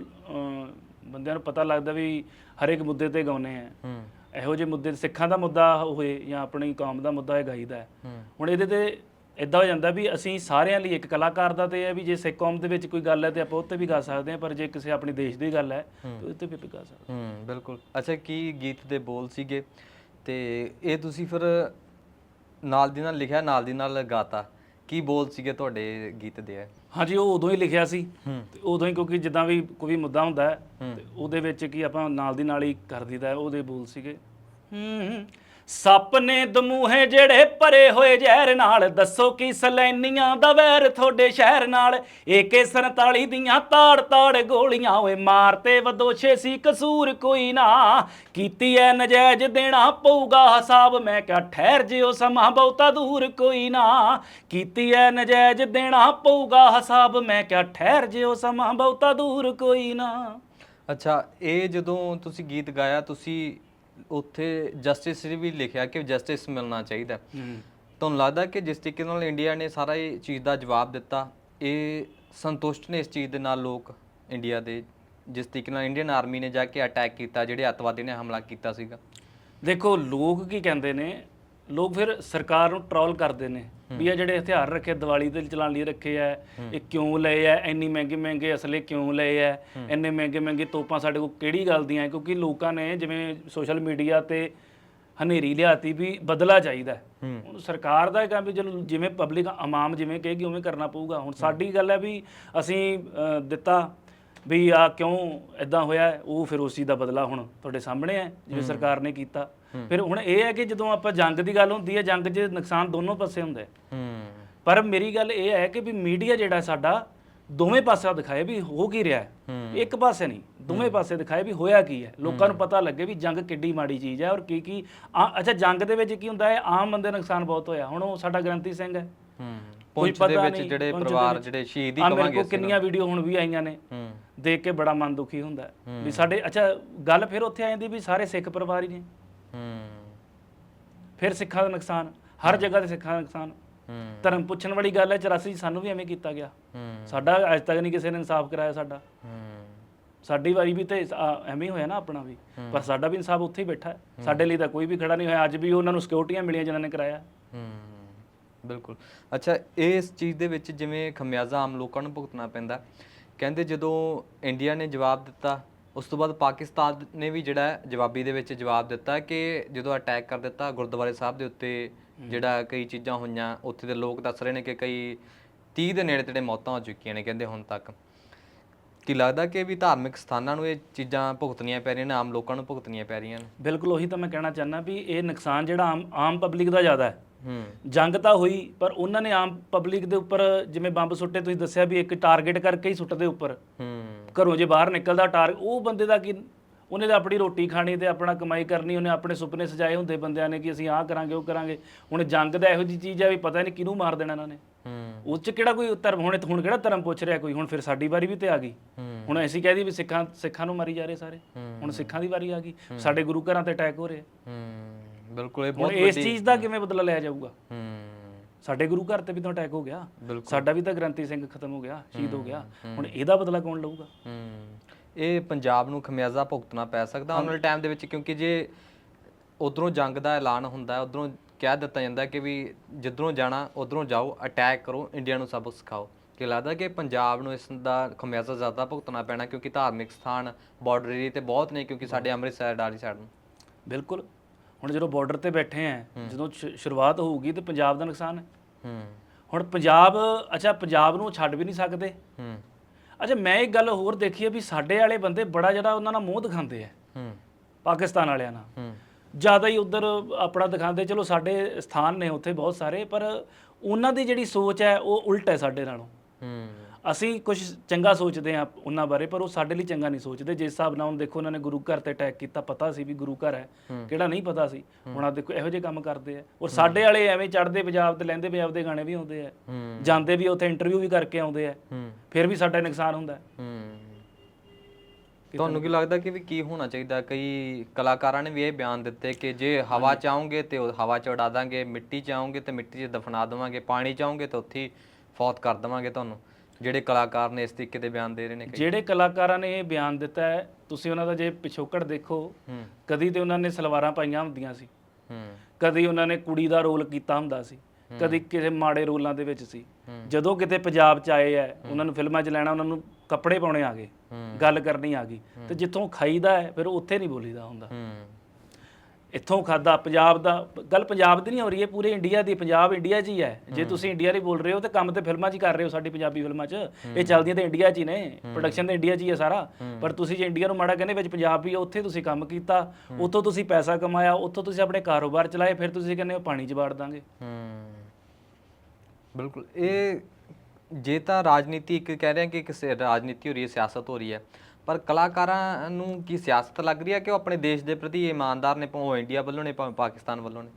ਬੰਦਿਆਂ ਨੂੰ ਪਤਾ ਲੱਗਦਾ ਵੀ ਹਰ ਇੱਕ ਮੁੱਦੇ ਤੇ ਗਾਉਨੇ ਆ। ਇਹੋ ਜਿਹੇ ਮੁੱਦੇ ਸਿੱਖਾਂ ਦਾ ਮੁੱਦਾ ਹੋਏ ਜਾਂ ਆਪਣੀ ਕੌਮ ਦਾ ਮੁੱਦਾ ਹੈ। ਗਾਈਦਾ ਹੁਣ ਇਹਦੇ ਤੇ ਇਦਾਂ ਹੋ ਜਾਂਦਾ ਵੀ ਅਸੀਂ ਸਾਰਿਆਂ ਲਈ ਇੱਕ ਕਲਾਕਾਰ ਦਾ ਤੇ ਹੈ ਵੀ ਜੇ ਸਿੱਖ ਕੌਮ ਦੇ ਵਿੱਚ ਕੋਈ ਗੱਲ ਹੈ ਤੇ ਆਪਾਂ ਉੱਤੇ ਵੀ ਗਾ ਸਕਦੇ ਹਾਂ ਪਰ ਜੇ ਕਿਸੇ ਆਪਣੇ ਦੇਸ਼ ਦੀ ਗੱਲ ਹੈ ਤੇ ਉਹਦੇ ਤੇ ਵੀ ਗਾ ਸਕਦੇ ਹੂੰ। ਬਿਲਕੁਲ। ਅੱਛਾ ਕੀ ਗੀਤ ਦੇ ਬੋਲ ਸੀਗੇ? ਤੇ ਇਹ ਤੁਸੀਂ ਫਿਰ ਨਾਲ ਦੀ ਨਾਲ ਲਿਖਿਆ ਨਾਲ ਦੀ ਨਾਲ ਗਾਤਾ। ਕੀ ਬੋਲ ਸੀਗੇ ਤੁਹਾਡੇ ਗੀਤ ਦੇ। ਹਾਂਜੀ ਉਹ ਉਦੋਂ ਹੀ ਲਿਖਿਆ ਸੀ। ਤੇ ਉਦੋਂ ਹੀ ਕਿਉਂਕਿ ਜਿੱਦਾਂ ਵੀ ਕੋਈ ਮੁੱਦਾ ਹੁੰਦਾ ਹੈ ਤੇ ਉਹਦੇ ਵਿੱਚ ਕੀ ਆਪਾਂ ਨਾਲ ਦੀ ਨਾਲ ਹੀ ਕਰ ਦਈਦਾ ਹੈ, ਉਹਦੇ ਬੋਲ ਸੀਗੇ। ਹੂੰ। ਸੱਪ ਨੇ ਦਮੂਹੇ ਜਿਹੜੇ ਭਰੇ ਹੋਏ ਜ਼ਹਿਰ ਨਾਲ, ਦੱਸੋ ਕੀ ਸਲੈਨੀਆਂ ਦਾ ਵੈਰ ਤੁਹਾਡੇ ਸ਼ਹਿਰ ਨਾਲ? ਏਕੇ 47 ਦੀਆਂ ਤਾੜ ਤਾੜ ਗੋਲੀਆਂ, ਓਏ ਮਾਰਤੇ ਵਦੋਸ਼ੇ ਸੀ ਕਸੂਰ ਕੋਈ ਨਾ। ਕੀਤੀ ਐ ਨਜਾਇਜ਼ ਦੇਣਾ ਪਊਗਾ ਹਿਸਾਬ, ਮੈਂ ਕਿਹਾ ਠਹਿਰ ਜਿਓ ਸਮਾਂ, ਬਹੁਤਾ ਦੂਰ ਕੋਈ ਨਾ। ਕੀਤੀ ਐ ਨਜਾਇਜ਼ ਦੇਣਾ ਪਊਗਾ ਹਸਾਬ, ਮੈਂ ਕਿਹਾ ਠਹਿਰ ਜਿਓ ਸਮਾਂ, ਬਹੁਤਾ ਦੂਰ ਕੋਈ ਨਾ। ਅੱਛਾ, ਇਹ ਜਦੋਂ ਤੁਸੀਂ ਗੀਤ ਗਾਇਆ, ਤੁਸੀਂ ਉੱਥੇ ਜਸਟਿਸ ਵੀ ਲਿਖਿਆ ਕਿ ਜਸਟਿਸ ਮਿਲਣਾ ਚਾਹੀਦਾ। ਤੁਹਾਨੂੰ ਲੱਗਦਾ ਕਿ ਜਿਸ ਤਰੀਕੇ ਨਾਲ ਇੰਡੀਆ ਨੇ ਸਾਰਾ ਇਹ ਚੀਜ਼ ਦਾ ਜਵਾਬ ਦਿੱਤਾ ਇਹ ਸੰਤੁਸ਼ਟ ਨੇ ਇਸ ਚੀਜ਼ ਦੇ ਨਾਲ ਲੋਕ ਇੰਡੀਆ ਦੇ ਜਿਸ ਤਰੀਕੇ ਨਾਲ ਇੰਡੀਅਨ ਆਰਮੀ ਨੇ ਜਾ ਕੇ ਅਟੈਕ ਕੀਤਾ ਜਿਹੜੇ ਅੱਤਵਾਦੀ ਨੇ ਹਮਲਾ ਕੀਤਾ ਸੀਗਾ? ਦੇਖੋ ਲੋਕ ਕੀ ਕਹਿੰਦੇ ਨੇ ਲੋਕ ਫਿਰ ਸਰਕਾਰ ਨੂੰ ਟਰੋਲ ਕਰਦੇ ਨੇ ਵੀ ਇਹ ਜਿਹੜੇ ਹਥਿਆਰ ਰੱਖੇ ਦੀਵਾਲੀ ਤੇ ਚਲਾਉਣ ਲਈ ਰੱਖੇ ਆ ਇਹ ਕਿਉਂ ਲਏ ਆ ਇੰਨੀ ਮਹਿੰਗੇ ਮਹਿੰਗੇ ਅਸਲੇ ਕਿਉਂ ਲਏ ਆ ਇੰਨੇ ਮਹਿੰਗੇ ਮਹਿੰਗੇ ਤੋਪਾਂ ਸਾਡੇ ਕੋਲ ਕਿਹੜੀ ਗੱਲ ਦੀਆਂ ਕਿਉਂਕਿ ਲੋਕਾਂ ਨੇ ਜਿਵੇਂ ਸੋਸ਼ਲ ਮੀਡੀਆ ਤੇ ਹਨੇਰੀ ਲਿਆਤੀ ਵੀ ਬਦਲਾ ਚਾਹੀਦਾ। ਹੁਣ ਸਰਕਾਰ ਦਾ ਇਹ ਕੰਮ ਵੀ ਜਦੋਂ ਜਿਵੇਂ ਪਬਲਿਕ ਆਮਾਮ ਜਿਵੇਂ ਕਹੇਗੀ ਉਵੇਂ ਕਰਨਾ ਪਊਗਾ। ਹੁਣ ਸਾਡੀ ਗੱਲ ਹੈ ਵੀ ਅਸੀਂ ਦਿੱਤਾ ਵੀ ਆ ਕਿਉਂ ਇਦਾਂ ਹੋਇਆ ਉਹ ਫਿਰ ਉਸੇ ਦਾ ਬਦਲਾ ਹੁਣ ਤੁਹਾਡੇ ਸਾਹਮਣੇ ਹੈ ਜਿਵੇਂ ਸਰਕਾਰ ਨੇ ਕੀਤਾ। ਫਿਰ ਹੁਣ ਇਹ ਹੈ ਕਿ ਜਦੋਂ ਆਪਾਂ ਜੰਗ ਦੀ ਗੱਲ ਹੁੰਦੀ ਹੈ ਜੰਗ 'ਚ ਨੁਕਸਾਨ ਦੋਨੋਂ ਪਾਸੇ ਹੁੰਦਾ ਹੈ। ਪਰ ਮੇਰੀ ਗੱਲ ਇਹ ਹੈ ਕਿ ਵੀ ਮੀਡੀਆ ਜਿਹੜਾ ਸਾਡਾ ਦੋਵੇਂ ਪਾਸਿਆਂ ਦਿਖਾਏ ਵੀ ਹੋ ਕੀ ਰਿਹਾ ਹੈ। ਇੱਕ ਪਾਸੇ ਨਹੀਂ ਦੋਵੇਂ ਪਾਸੇ ਦਿਖਾਏ ਵੀ ਹੋਇਆ ਕੀ ਹੈ। ਲੋਕਾਂ ਨੂੰ ਪਤਾ ਲੱਗੇ ਵੀ ਜੰਗ ਕਿੱਡੀ ਮਾੜੀ ਚੀਜ਼ ਹੈ ਔਰ ਕੀ ਕੀ ਅੱਛਾ ਜੰਗ ਦੇ ਵਿੱਚ ਕੀ ਹੁੰਦਾ ਹੈ? ਆਮ ਬੰਦੇ ਦਾ ਨੁਕਸਾਨ ਬਹੁਤ ਹੋਇਆ। ਹੁਣ ਉਹ ਸਾਡਾ ਗ੍ਰੰਥੀ ਸਿੰਘ ਹੈ। ਪੁੰਛ ਦੇ ਵਿੱਚ ਜਿਹੜੇ ਪਰਿਵਾਰ। ਜਿਹੜੇ ਸ਼ਹੀਦ ਆ ਮੇਰੇ ਕਵਾਂਗੇ ਕੋਲ ਕਿੰਨੀਆਂ ਵੀਡੀਓ ਹੁਣ ਵੀ ਆਈਆਂ ਨੇ। ਹੂੰ। ਦੇਖ ਕੇ ਬੜਾ ਮਨ ਦੁਖੀ ਹੁੰਦਾ। ਵੀ ਸਾਡੇ ਅੱਛਾ ਗੱਲ ਫਿਰ ਉੱਥੇ ਆ ਜਾਂਦੀ ਵੀ ਸਾਰੇ ਸਿੱਖ ਪਰਿਵਾਰ ਹੀ ਨੇ। ਹੂੰ। ਫਿਰ ਸਿੱਖਾਂ ਦਾ ਨੁਕਸਾਨ ਹਰ ਜਗ੍ਹਾ ਤੇ ਸਿੱਖਾਂ ਦਾ ਨੁਕਸਾਨ। ਹੂੰ। ਧਰਮ ਪੁੱਛਣ ਵਾਲੀ ਗੱਲ ਹੈ 84 ਚ ਸਾਨੂੰ ਵੀ ਐਵੇਂ ਕੀਤਾ ਗਿਆ। ਹੂੰ। ਸਾਡਾ ਅੱਜ ਤੱਕ ਨਹੀਂ ਕਿਸੇ ਨੇ ਇਨਸਾਫ ਕਰਾਇਆ ਸਾਡਾ। ਹੂੰ। ਸਾਡੀ ਵਾਰੀ ਵੀ ਤੇ ਐਵੇਂ ਹੀ ਹੋਇਆ ਨਾ ਆਪਣਾ ਵੀ। ਪਰ ਸਾਡਾ ਵੀ ਇਨਸਾਫ ਉੱਥੇ ਹੀ ਬੈਠਾ ਹੈ। ਸਾਡੇ ਲਈ ਤਾਂ ਕੋਈ ਵੀ ਖੜਾ ਨਹੀਂ ਹੋਇਆ। ਅੱਜ ਵੀ ਉਹਨਾਂ ਨੂੰ ਸਿਕਿਉਰਟੀਆਂ ਮਿਲੀਆਂ ਜਿਨ੍ਹਾਂ ਨੇ ਕਰਾਇਆ। ਹੂੰ। ਬਿਲਕੁਲ। ਅੱਛਾ ਇਸ ਚੀਜ਼ ਦੇ ਵਿੱਚ ਜਿਵੇਂ ਖਮਿਆਜ਼ਾ ਆਮ ਲੋਕਾਂ ਨੂੰ ਭੁਗਤਣਾ ਪੈਂਦਾ। ਕਹਿੰਦੇ ਜਦੋਂ ਇੰਡੀਆ ਨੇ ਜਵਾਬ ਦਿੱਤਾ ਉਸ ਤੋਂ ਬਾਅਦ ਪਾਕਿਸਤਾਨ ਨੇ ਵੀ ਜਿਹੜਾ ਜਵਾਬੀ ਦੇ ਵਿੱਚ ਜਵਾਬ ਦਿੱਤਾ ਕਿ ਜਦੋਂ ਅਟੈਕ ਕਰ ਦਿੱਤਾ ਗੁਰਦੁਆਰੇ ਸਾਹਿਬ ਦੇ ਉੱਤੇ ਜਿਹੜਾ ਕਈ ਚੀਜ਼ਾਂ ਹੋਈਆਂ ਉੱਥੇ ਦੇ ਲੋਕ ਦੱਸ ਰਹੇ ਨੇ ਕਿ ਕਈ 30 ਦੇ ਨੇੜੇ ਤੇੜੇ ਮੌਤਾਂ ਹੋ ਚੁੱਕੀਆਂ ਨੇ ਕਹਿੰਦੇ ਹੁਣ ਤੱਕ। ਕੀ ਲੱਗਦਾ ਕਿ ਵੀ ਧਾਰਮਿਕ ਸਥਾਨਾਂ ਨੂੰ ਇਹ ਚੀਜ਼ਾਂ ਭੁਗਤਣੀਆਂ ਪੈ ਰਹੀਆਂ ਨੇ ਆਮ ਲੋਕਾਂ ਨੂੰ ਭੁਗਤਣੀਆਂ ਪੈ ਰਹੀਆਂ ਨੇ? ਬਿਲਕੁਲ ਉਹੀ ਤਾਂ ਮੈਂ ਕਹਿਣਾ ਚਾਹੁੰਦਾ ਵੀ ਇਹ ਨੁਕਸਾਨ ਜਿਹੜਾ ਆਮ ਆਮ ਪਬਲਿਕ ਦਾ ਜ਼ਿਆਦਾ ਹੂੰ। ਜੰਗ ਤਾਂ ਹੋਈ ਪਰ ਉਹਨਾਂ ਨੇ ਆਮ ਪਬਲਿਕ ਦੇ ਉੱਪਰ ਜਿਵੇਂ ਬੰਬ ਸੁੱਟੇ ਤੁਸੀਂ ਦੱਸਿਆ ਵੀ ਇੱਕ ਟਾਰਗੇਟ ਕਰਕੇ ਹੀ ਸੁੱਟਦੇ ਉੱਪਰ। ਹੂੰ। ਘਰੋਂ ਜੇ ਬਾਹਰ ਨਿਕਲਦਾ ਟਾਰ ਉਹ ਬੰਦੇ ਦਾ ਕੀ ਉਹਨੇ ਤਾਂ ਆਪਣੀ ਰੋਟੀ ਖਾਣੀ ਤੇ ਆਪਣਾ ਕਮਾਈ ਕਰਨੀ ਉਹਨੇ ਆਪਣੇ ਸੁਪਨੇ ਸਜਾਏ ਹੁੰਦੇ ਬੰਦਿਆਂ ਨੇ ਕਿ ਅਸੀਂ ਆਹ ਕਰਾਂਗੇ ਉਹ ਕਰਾਂਗੇ। ਹੁਣ ਜੰਗ ਦਾ ਇਹੋ ਜੀ ਚੀਜ਼ ਹੈ ਵੀ ਪਤਾ ਨਹੀਂ ਕਿਹਨੂੰ ਮਾਰ ਦੇਣਾ ਇਹਨਾਂ ਨੇ। ਹੂੰ। ਉਹ ਚ ਕਿਹੜਾ ਕੋਈ ਧਰਮ ਹੁਣ ਹੁਣ ਕਿਹੜਾ ਧਰਮ ਪੁੱਛ ਰਿਹਾ ਕੋਈ? ਹੁਣ ਫਿਰ ਸਾਡੀ ਵਾਰੀ ਵੀ ਤੇ ਆ ਗਈ। ਹੁਣ ਅਸੀਂ ਕਹਿ ਦਈਏ ਵੀ ਸਿੱਖਾਂ ਸਿੱਖਾਂ ਨੂੰ ਮਾਰੀ ਜਾ ਰਹੇ ਸਾਰੇ। ਹੁਣ ਸਿੱਖਾਂ ਦੀ ਵਾਰੀ ਆ ਗਈ। ਸਾਡੇ ਗੁਰੂ ਘਰਾਂ ਤੇ ਅਟੈਕ ਹੋ ਰਹੇ। ਆ। ਬਿਲਕੁਲ ਇਹ ਹੁਣ ਬਹੁਤ ਇਸ ਚੀਜ਼ ਦਾ ਕਿਵੇਂ ਬਦਲਾ ਲਿਆ ਜਾਊਗਾ? ਹੂੰ। ਸਾਡੇ ਗੁਰੂ ਘਰ ਤੇ ਵੀ ਤਾਂ ਅਟੈਕ ਹੋ ਗਿਆ। ਬਿਲਕੁਲ। ਸਾਡਾ ਵੀ ਤਾਂ ਗ੍ਰੰਥੀ ਸਿੰਘ ਖਤਮ ਹੋ ਗਿਆ ਸ਼ਹੀਦ ਹੋ ਗਿਆ। ਹੁਣ ਇਹਦਾ ਬਦਲਾ ਕੌਣ ਲਊਗਾ? ਹੂੰ। ਇਹ ਪੰਜਾਬ ਨੂੰ ਖਮਿਆਜ਼ਾ ਭੁਗਤਣਾ ਪੈ ਸਕਦਾ ਆਉਣ ਵਾਲੇ ਟਾਈਮ ਦੇ ਵਿੱਚ ਕਿਉਂਕਿ ਜੇ ਉਧਰੋਂ ਜੰਗ ਦਾ ਐਲਾਨ ਹੁੰਦਾ ਹੈ ਉਧਰੋਂ ਕਹਿ ਦਿੱਤਾ ਜਾਂਦਾ ਹੈ ਕਿ ਵੀ ਜਿੱਧਰੋਂ ਜਾਣਾ ਉਧਰੋਂ ਜਾਓ ਅਟੈਕ ਕਰੋ ਇੰਡੀਆ ਨੂੰ ਸਬਕ ਸਿਖਾਓ। ਕਿ ਲੱਗਦਾ ਕਿ ਪੰਜਾਬ ਨੂੰ ਇਸ ਦਾ ਖਮਿਆਜ਼ਾ ਜ਼ਿਆਦਾ ਭੁਗਤਣਾ ਪੈਣਾ ਕਿਉਂਕਿ ਧਾਰਮਿਕ ਸਥਾਨ ਬਾਰਡਰ ਏਰੀਆ ਤੇ ਬਹੁਤ ਨੇ ਕਿਉਂਕਿ ਸਾਡੇ ਅੰਮ੍ਰਿਤਸਰ ਵਾਲੀ ਸਾਈਡ ਨੂੰ। ਬਿਲਕੁਲ। ਹੁਣ ਜਦੋਂ ਬਾਰਡਰ ਤੇ ਬੈਠੇ ਆ ਜਦੋਂ ਸ਼ੁਰੂਆਤ ਹੋਊਗੀ ਤੇ ਪੰਜਾਬ ਦਾ ਨੁਕਸਾਨ? ਹੈ। ਹੂੰ ਹੁਣ ਪੰਜਾਬ ਅੱਛਾ ਪੰਜਾਬ ਨੂੰ ਛੱਡ ਵੀ ਨਹੀਂ ਸਕਦੇ। ਹੂੰ। ਅੱਛਾ ਮੈਂ ਇੱਕ ਗੱਲ ਹੋਰ ਦੇਖੀ ਹੈ ਵੀ ਸਾਡੇ ਵਾਲੇ ਬੰਦੇ ਬੜਾ ਜਿਹੜਾ ਉਹਨਾਂ ਨਾਲ ਮੋਹ ਦਿਖਾਉਂਦੇ ਆ। ਹੂੰ। ਪਾਕਿਸਤਾਨ ਵਾਲਿਆਂ ਨਾਲ। ਹੂੰ। ਜ਼ਿਆਦਾ ਹੀ ਉਧਰ ਆਪਣਾ ਦਿਖਾਉਂਦੇ ਚਲੋ ਸਾਡੇ ਸਥਾਨ ਨੇ ਉੱਥੇ ਬਹੁਤ ਸਾਰੇ ਪਰ ਉਹਨਾਂ ਦੀ ਜਿਹੜੀ ਸੋਚ ਹੈ ਉਹ ਉਲਟ ਹੈ ਸਾਡੇ ਨਾਲੋਂ। ਹੂੰ। ਅਸੀਂ ਕੁਝ ਚੰਗਾ ਸੋਚਦੇ ਆ ਉਹਨਾਂ ਬਾਰੇ ਪਰ ਉਹ ਸਾਡੇ ਲਈ ਚੰਗਾ ਨਹੀਂ ਸੋਚਦੇ। ਜਿਸ ਹਿਸਾਬ ਨਾਲ ਹੁਣ ਦੇਖੋ ਉਹਨਾਂ ਨੇ ਗੁਰੂ ਘਰ ਤੇ ਅਟੈਕ ਕੀਤਾ ਪਤਾ ਸੀ ਵੀ ਗੁਰੂ ਘਰ ਹੈ ਕਿਹੜਾ ਨਹੀਂ ਪਤਾ ਸੀ। ਹੁਣ ਆ ਦੇਖੋ ਇਹੋ ਜਿਹੇ ਕੰਮ ਕਰਦੇ ਆ। ਔਰ ਸਾਡੇ ਵਾਲੇ ਐਵੇਂ ਚੜਦੇ ਪੰਜਾਬ ਤੇ ਲੈਂਦੇ ਪੰਜਾਬ ਦੇ ਗਾਣੇ ਵੀ ਆਉਂਦੇ ਆ। ਹੂੰ। ਜਾਂਦੇ ਵੀ ਉੱਥੇ ਇੰਟਰਵਿਊ ਵੀ ਕਰਕੇ ਆਉਂਦੇ ਆ। ਹੂੰ। ਫਿਰ ਵੀ ਸਾਡਾ ਨੁਕਸਾਨ ਹੁੰਦਾ। ਹੈ। ਹੂੰ ਤੁਹਾਨੂੰ ਕੀ ਲੱਗਦਾ ਕਿ ਵੀ ਕੀ ਹੋਣਾ ਚਾਹੀਦਾ? ਕਈ ਕਲਾਕਾਰਾਂ ਨੇ ਵੀ ਇਹ ਬਿਆਨ ਦਿੱਤੇ ਕਿ ਜੇ ਹਵਾ ਚਾਹੋਗੇ ਤੇ ਉਹ ਹਵਾ ਚ ਉਡਾ ਦਾਂਗੇ ਮਿੱਟੀ ਚਾਹੋਗੇ ਤੇ ਮਿੱਟੀ 'ਚ ਦਫਨਾ ਦੇਵਾਂਗੇ ਪਾਣੀ ਚਾਹੋਗੇ ਤੇ ਉੱਥੇ ਹੀ ਫੌਤ ਕਰ ਦੇਵਾਂਗੇ ਤੁਹਾਨੂੰ। ਜਿਹੜੇ ਕਲਾਕਾਰ ਨੇ ਇਸ ਤਰੀਕੇ ਦੇ ਬਿਆਨ ਦੇ ਰਹੇ ਨੇ ਕਈ? ਜਿਹੜੇ ਕਲਾਕਾਰਾਂ ਨੇ ਇਹ ਬਿਆਨ ਦਿੱਤਾ ਹੈ ਤੁਸੀਂ ਉਹਨਾਂ ਦਾ ਜੇ ਪਿਛੋਕੜ ਦੇਖੋ ਹੂੰ। ਕਦੀ ਤੇ ਉਹਨਾਂ ਨੇ ਸਲਵਾਰਾਂ ਪਾਈਆਂ ਹੁੰਦੀਆਂ ਸੀ। ਹੂੰ। ਕਦੀ ਉਹਨਾਂ ਨੇ ਕੁੜੀ ਦਾ ਰੋਲ ਕੀਤਾ ਹੁੰਦਾ ਸੀ। ਕਦੀ ਕਿਸੇ ਮਾੜੇ ਰੋਲਾਂ ਦੇ ਵਿੱਚ ਸੀ। ਜਦੋਂ ਕਿਤੇ ਪੰਜਾਬ ਚ ਆਏ ਆ ਉਹਨਾਂ ਨੂੰ ਫਿਲਮਾਂ 'ਚ ਲੈਣਾ ਉਹਨਾਂ ਨੂੰ ਕੱਪੜੇ ਪਾਉਣੇ ਆ ਗਏ। ਗੱਲ ਕਰਨੀ ਆ ਗਈ। ਤੇ ਜਿੱਥੋਂ ਖਾਈਦਾ ਹੈ ਫਿਰ ਉੱਥੇ ਨਹੀਂ ਬੋਲੀਦਾ ਹੁੰਦਾ। ਹੂੰ। ਇੱਥੋਂ ਖਾਦਾ ਪੰਜਾਬ ਦਾ ਗੱਲ ਪੰਜਾਬ ਦੀ ਨਹੀਂ ਹੋ ਰਹੀ ਹੈ ਪੂਰੇ ਇੰਡੀਆ ਦੀ ਪੰਜਾਬ ਇੰਡੀਆ 'ਚ ਹੀ ਹੈ। ਜੇ ਤੁਸੀਂ ਇੰਡੀਆ ਦੀ ਬੋਲ ਰਹੇ ਹੋ ਤੇ ਕੰਮ ਤੇ ਫਿਲਮਾਂ 'ਚ ਹੀ ਕਰ ਰਹੇ ਹੋ ਸਾਡੀ ਪੰਜਾਬੀ ਫਿਲਮਾਂ 'ਚ। ਇਹ ਚੱਲਦੀਆਂ ਤੇ ਇੰਡੀਆ 'ਚ ਹੀ ਨੇ ਪ੍ਰੋਡਕਸ਼ਨ ਤੇ ਇੰਡੀਆ 'ਚ ਹੀ ਹੈ ਸਾਰਾ। ਪਰ ਤੁਸੀਂ ਜੇ ਇੰਡੀਆ ਨੂੰ ਮਾੜਾ ਕਹਿੰਦੇ ਵਿੱਚ ਪੰਜਾਬ ਵੀ ਹੈ, ਉੱਥੇ ਤੁਸੀਂ ਕੰਮ ਕੀਤਾ ਉੱਥੋਂ ਤੁਸੀਂ ਪੈਸਾ ਕਮਾਇਆ ਉੱਥੋਂ ਤੁਸੀਂ ਆਪਣੇ ਕਾਰੋਬਾਰ ਚਲਾਏ ਫਿਰ ਤੁਸੀਂ ਕਹਿੰਦੇ ਹੋ ਪਾਣੀ 'ਚ ਵਾੜ ਦਾਂਗੇ। ਹੂੰ। ਬਿਲਕੁਲ ਇਹ ਜੇ ਤਾਂ ਰਾਜਨੀਤੀ ਇੱਕ ਕਹਿ ਰਹੇ ਕਿ ਕਿਸੇ ਰਾਜਨੀਤੀ ਹੋ ਰਹੀ ਹੈ ਸਿਆਸਤ ਹੋ ਰਹੀ ਹੈ। ਪਰ ਕਲਾਕਾਰਾਂ ਨੂੰ ਕੀ ਸਿਆਸਤ ਲੱਗ ਰਹੀ ਹੈ ਕਿ ਉਹ ਆਪਣੇ ਦੇਸ਼ ਦੇ ਪ੍ਰਤੀ ਇਮਾਨਦਾਰ ਨੇ ਭਾਵੇਂ ਇੰਡੀਆ ਵੱਲੋਂ ਨੇ ਭਾਵੇਂ ਪਾਕਿਸਤਾਨ ਵੱਲੋਂ ਨੇ?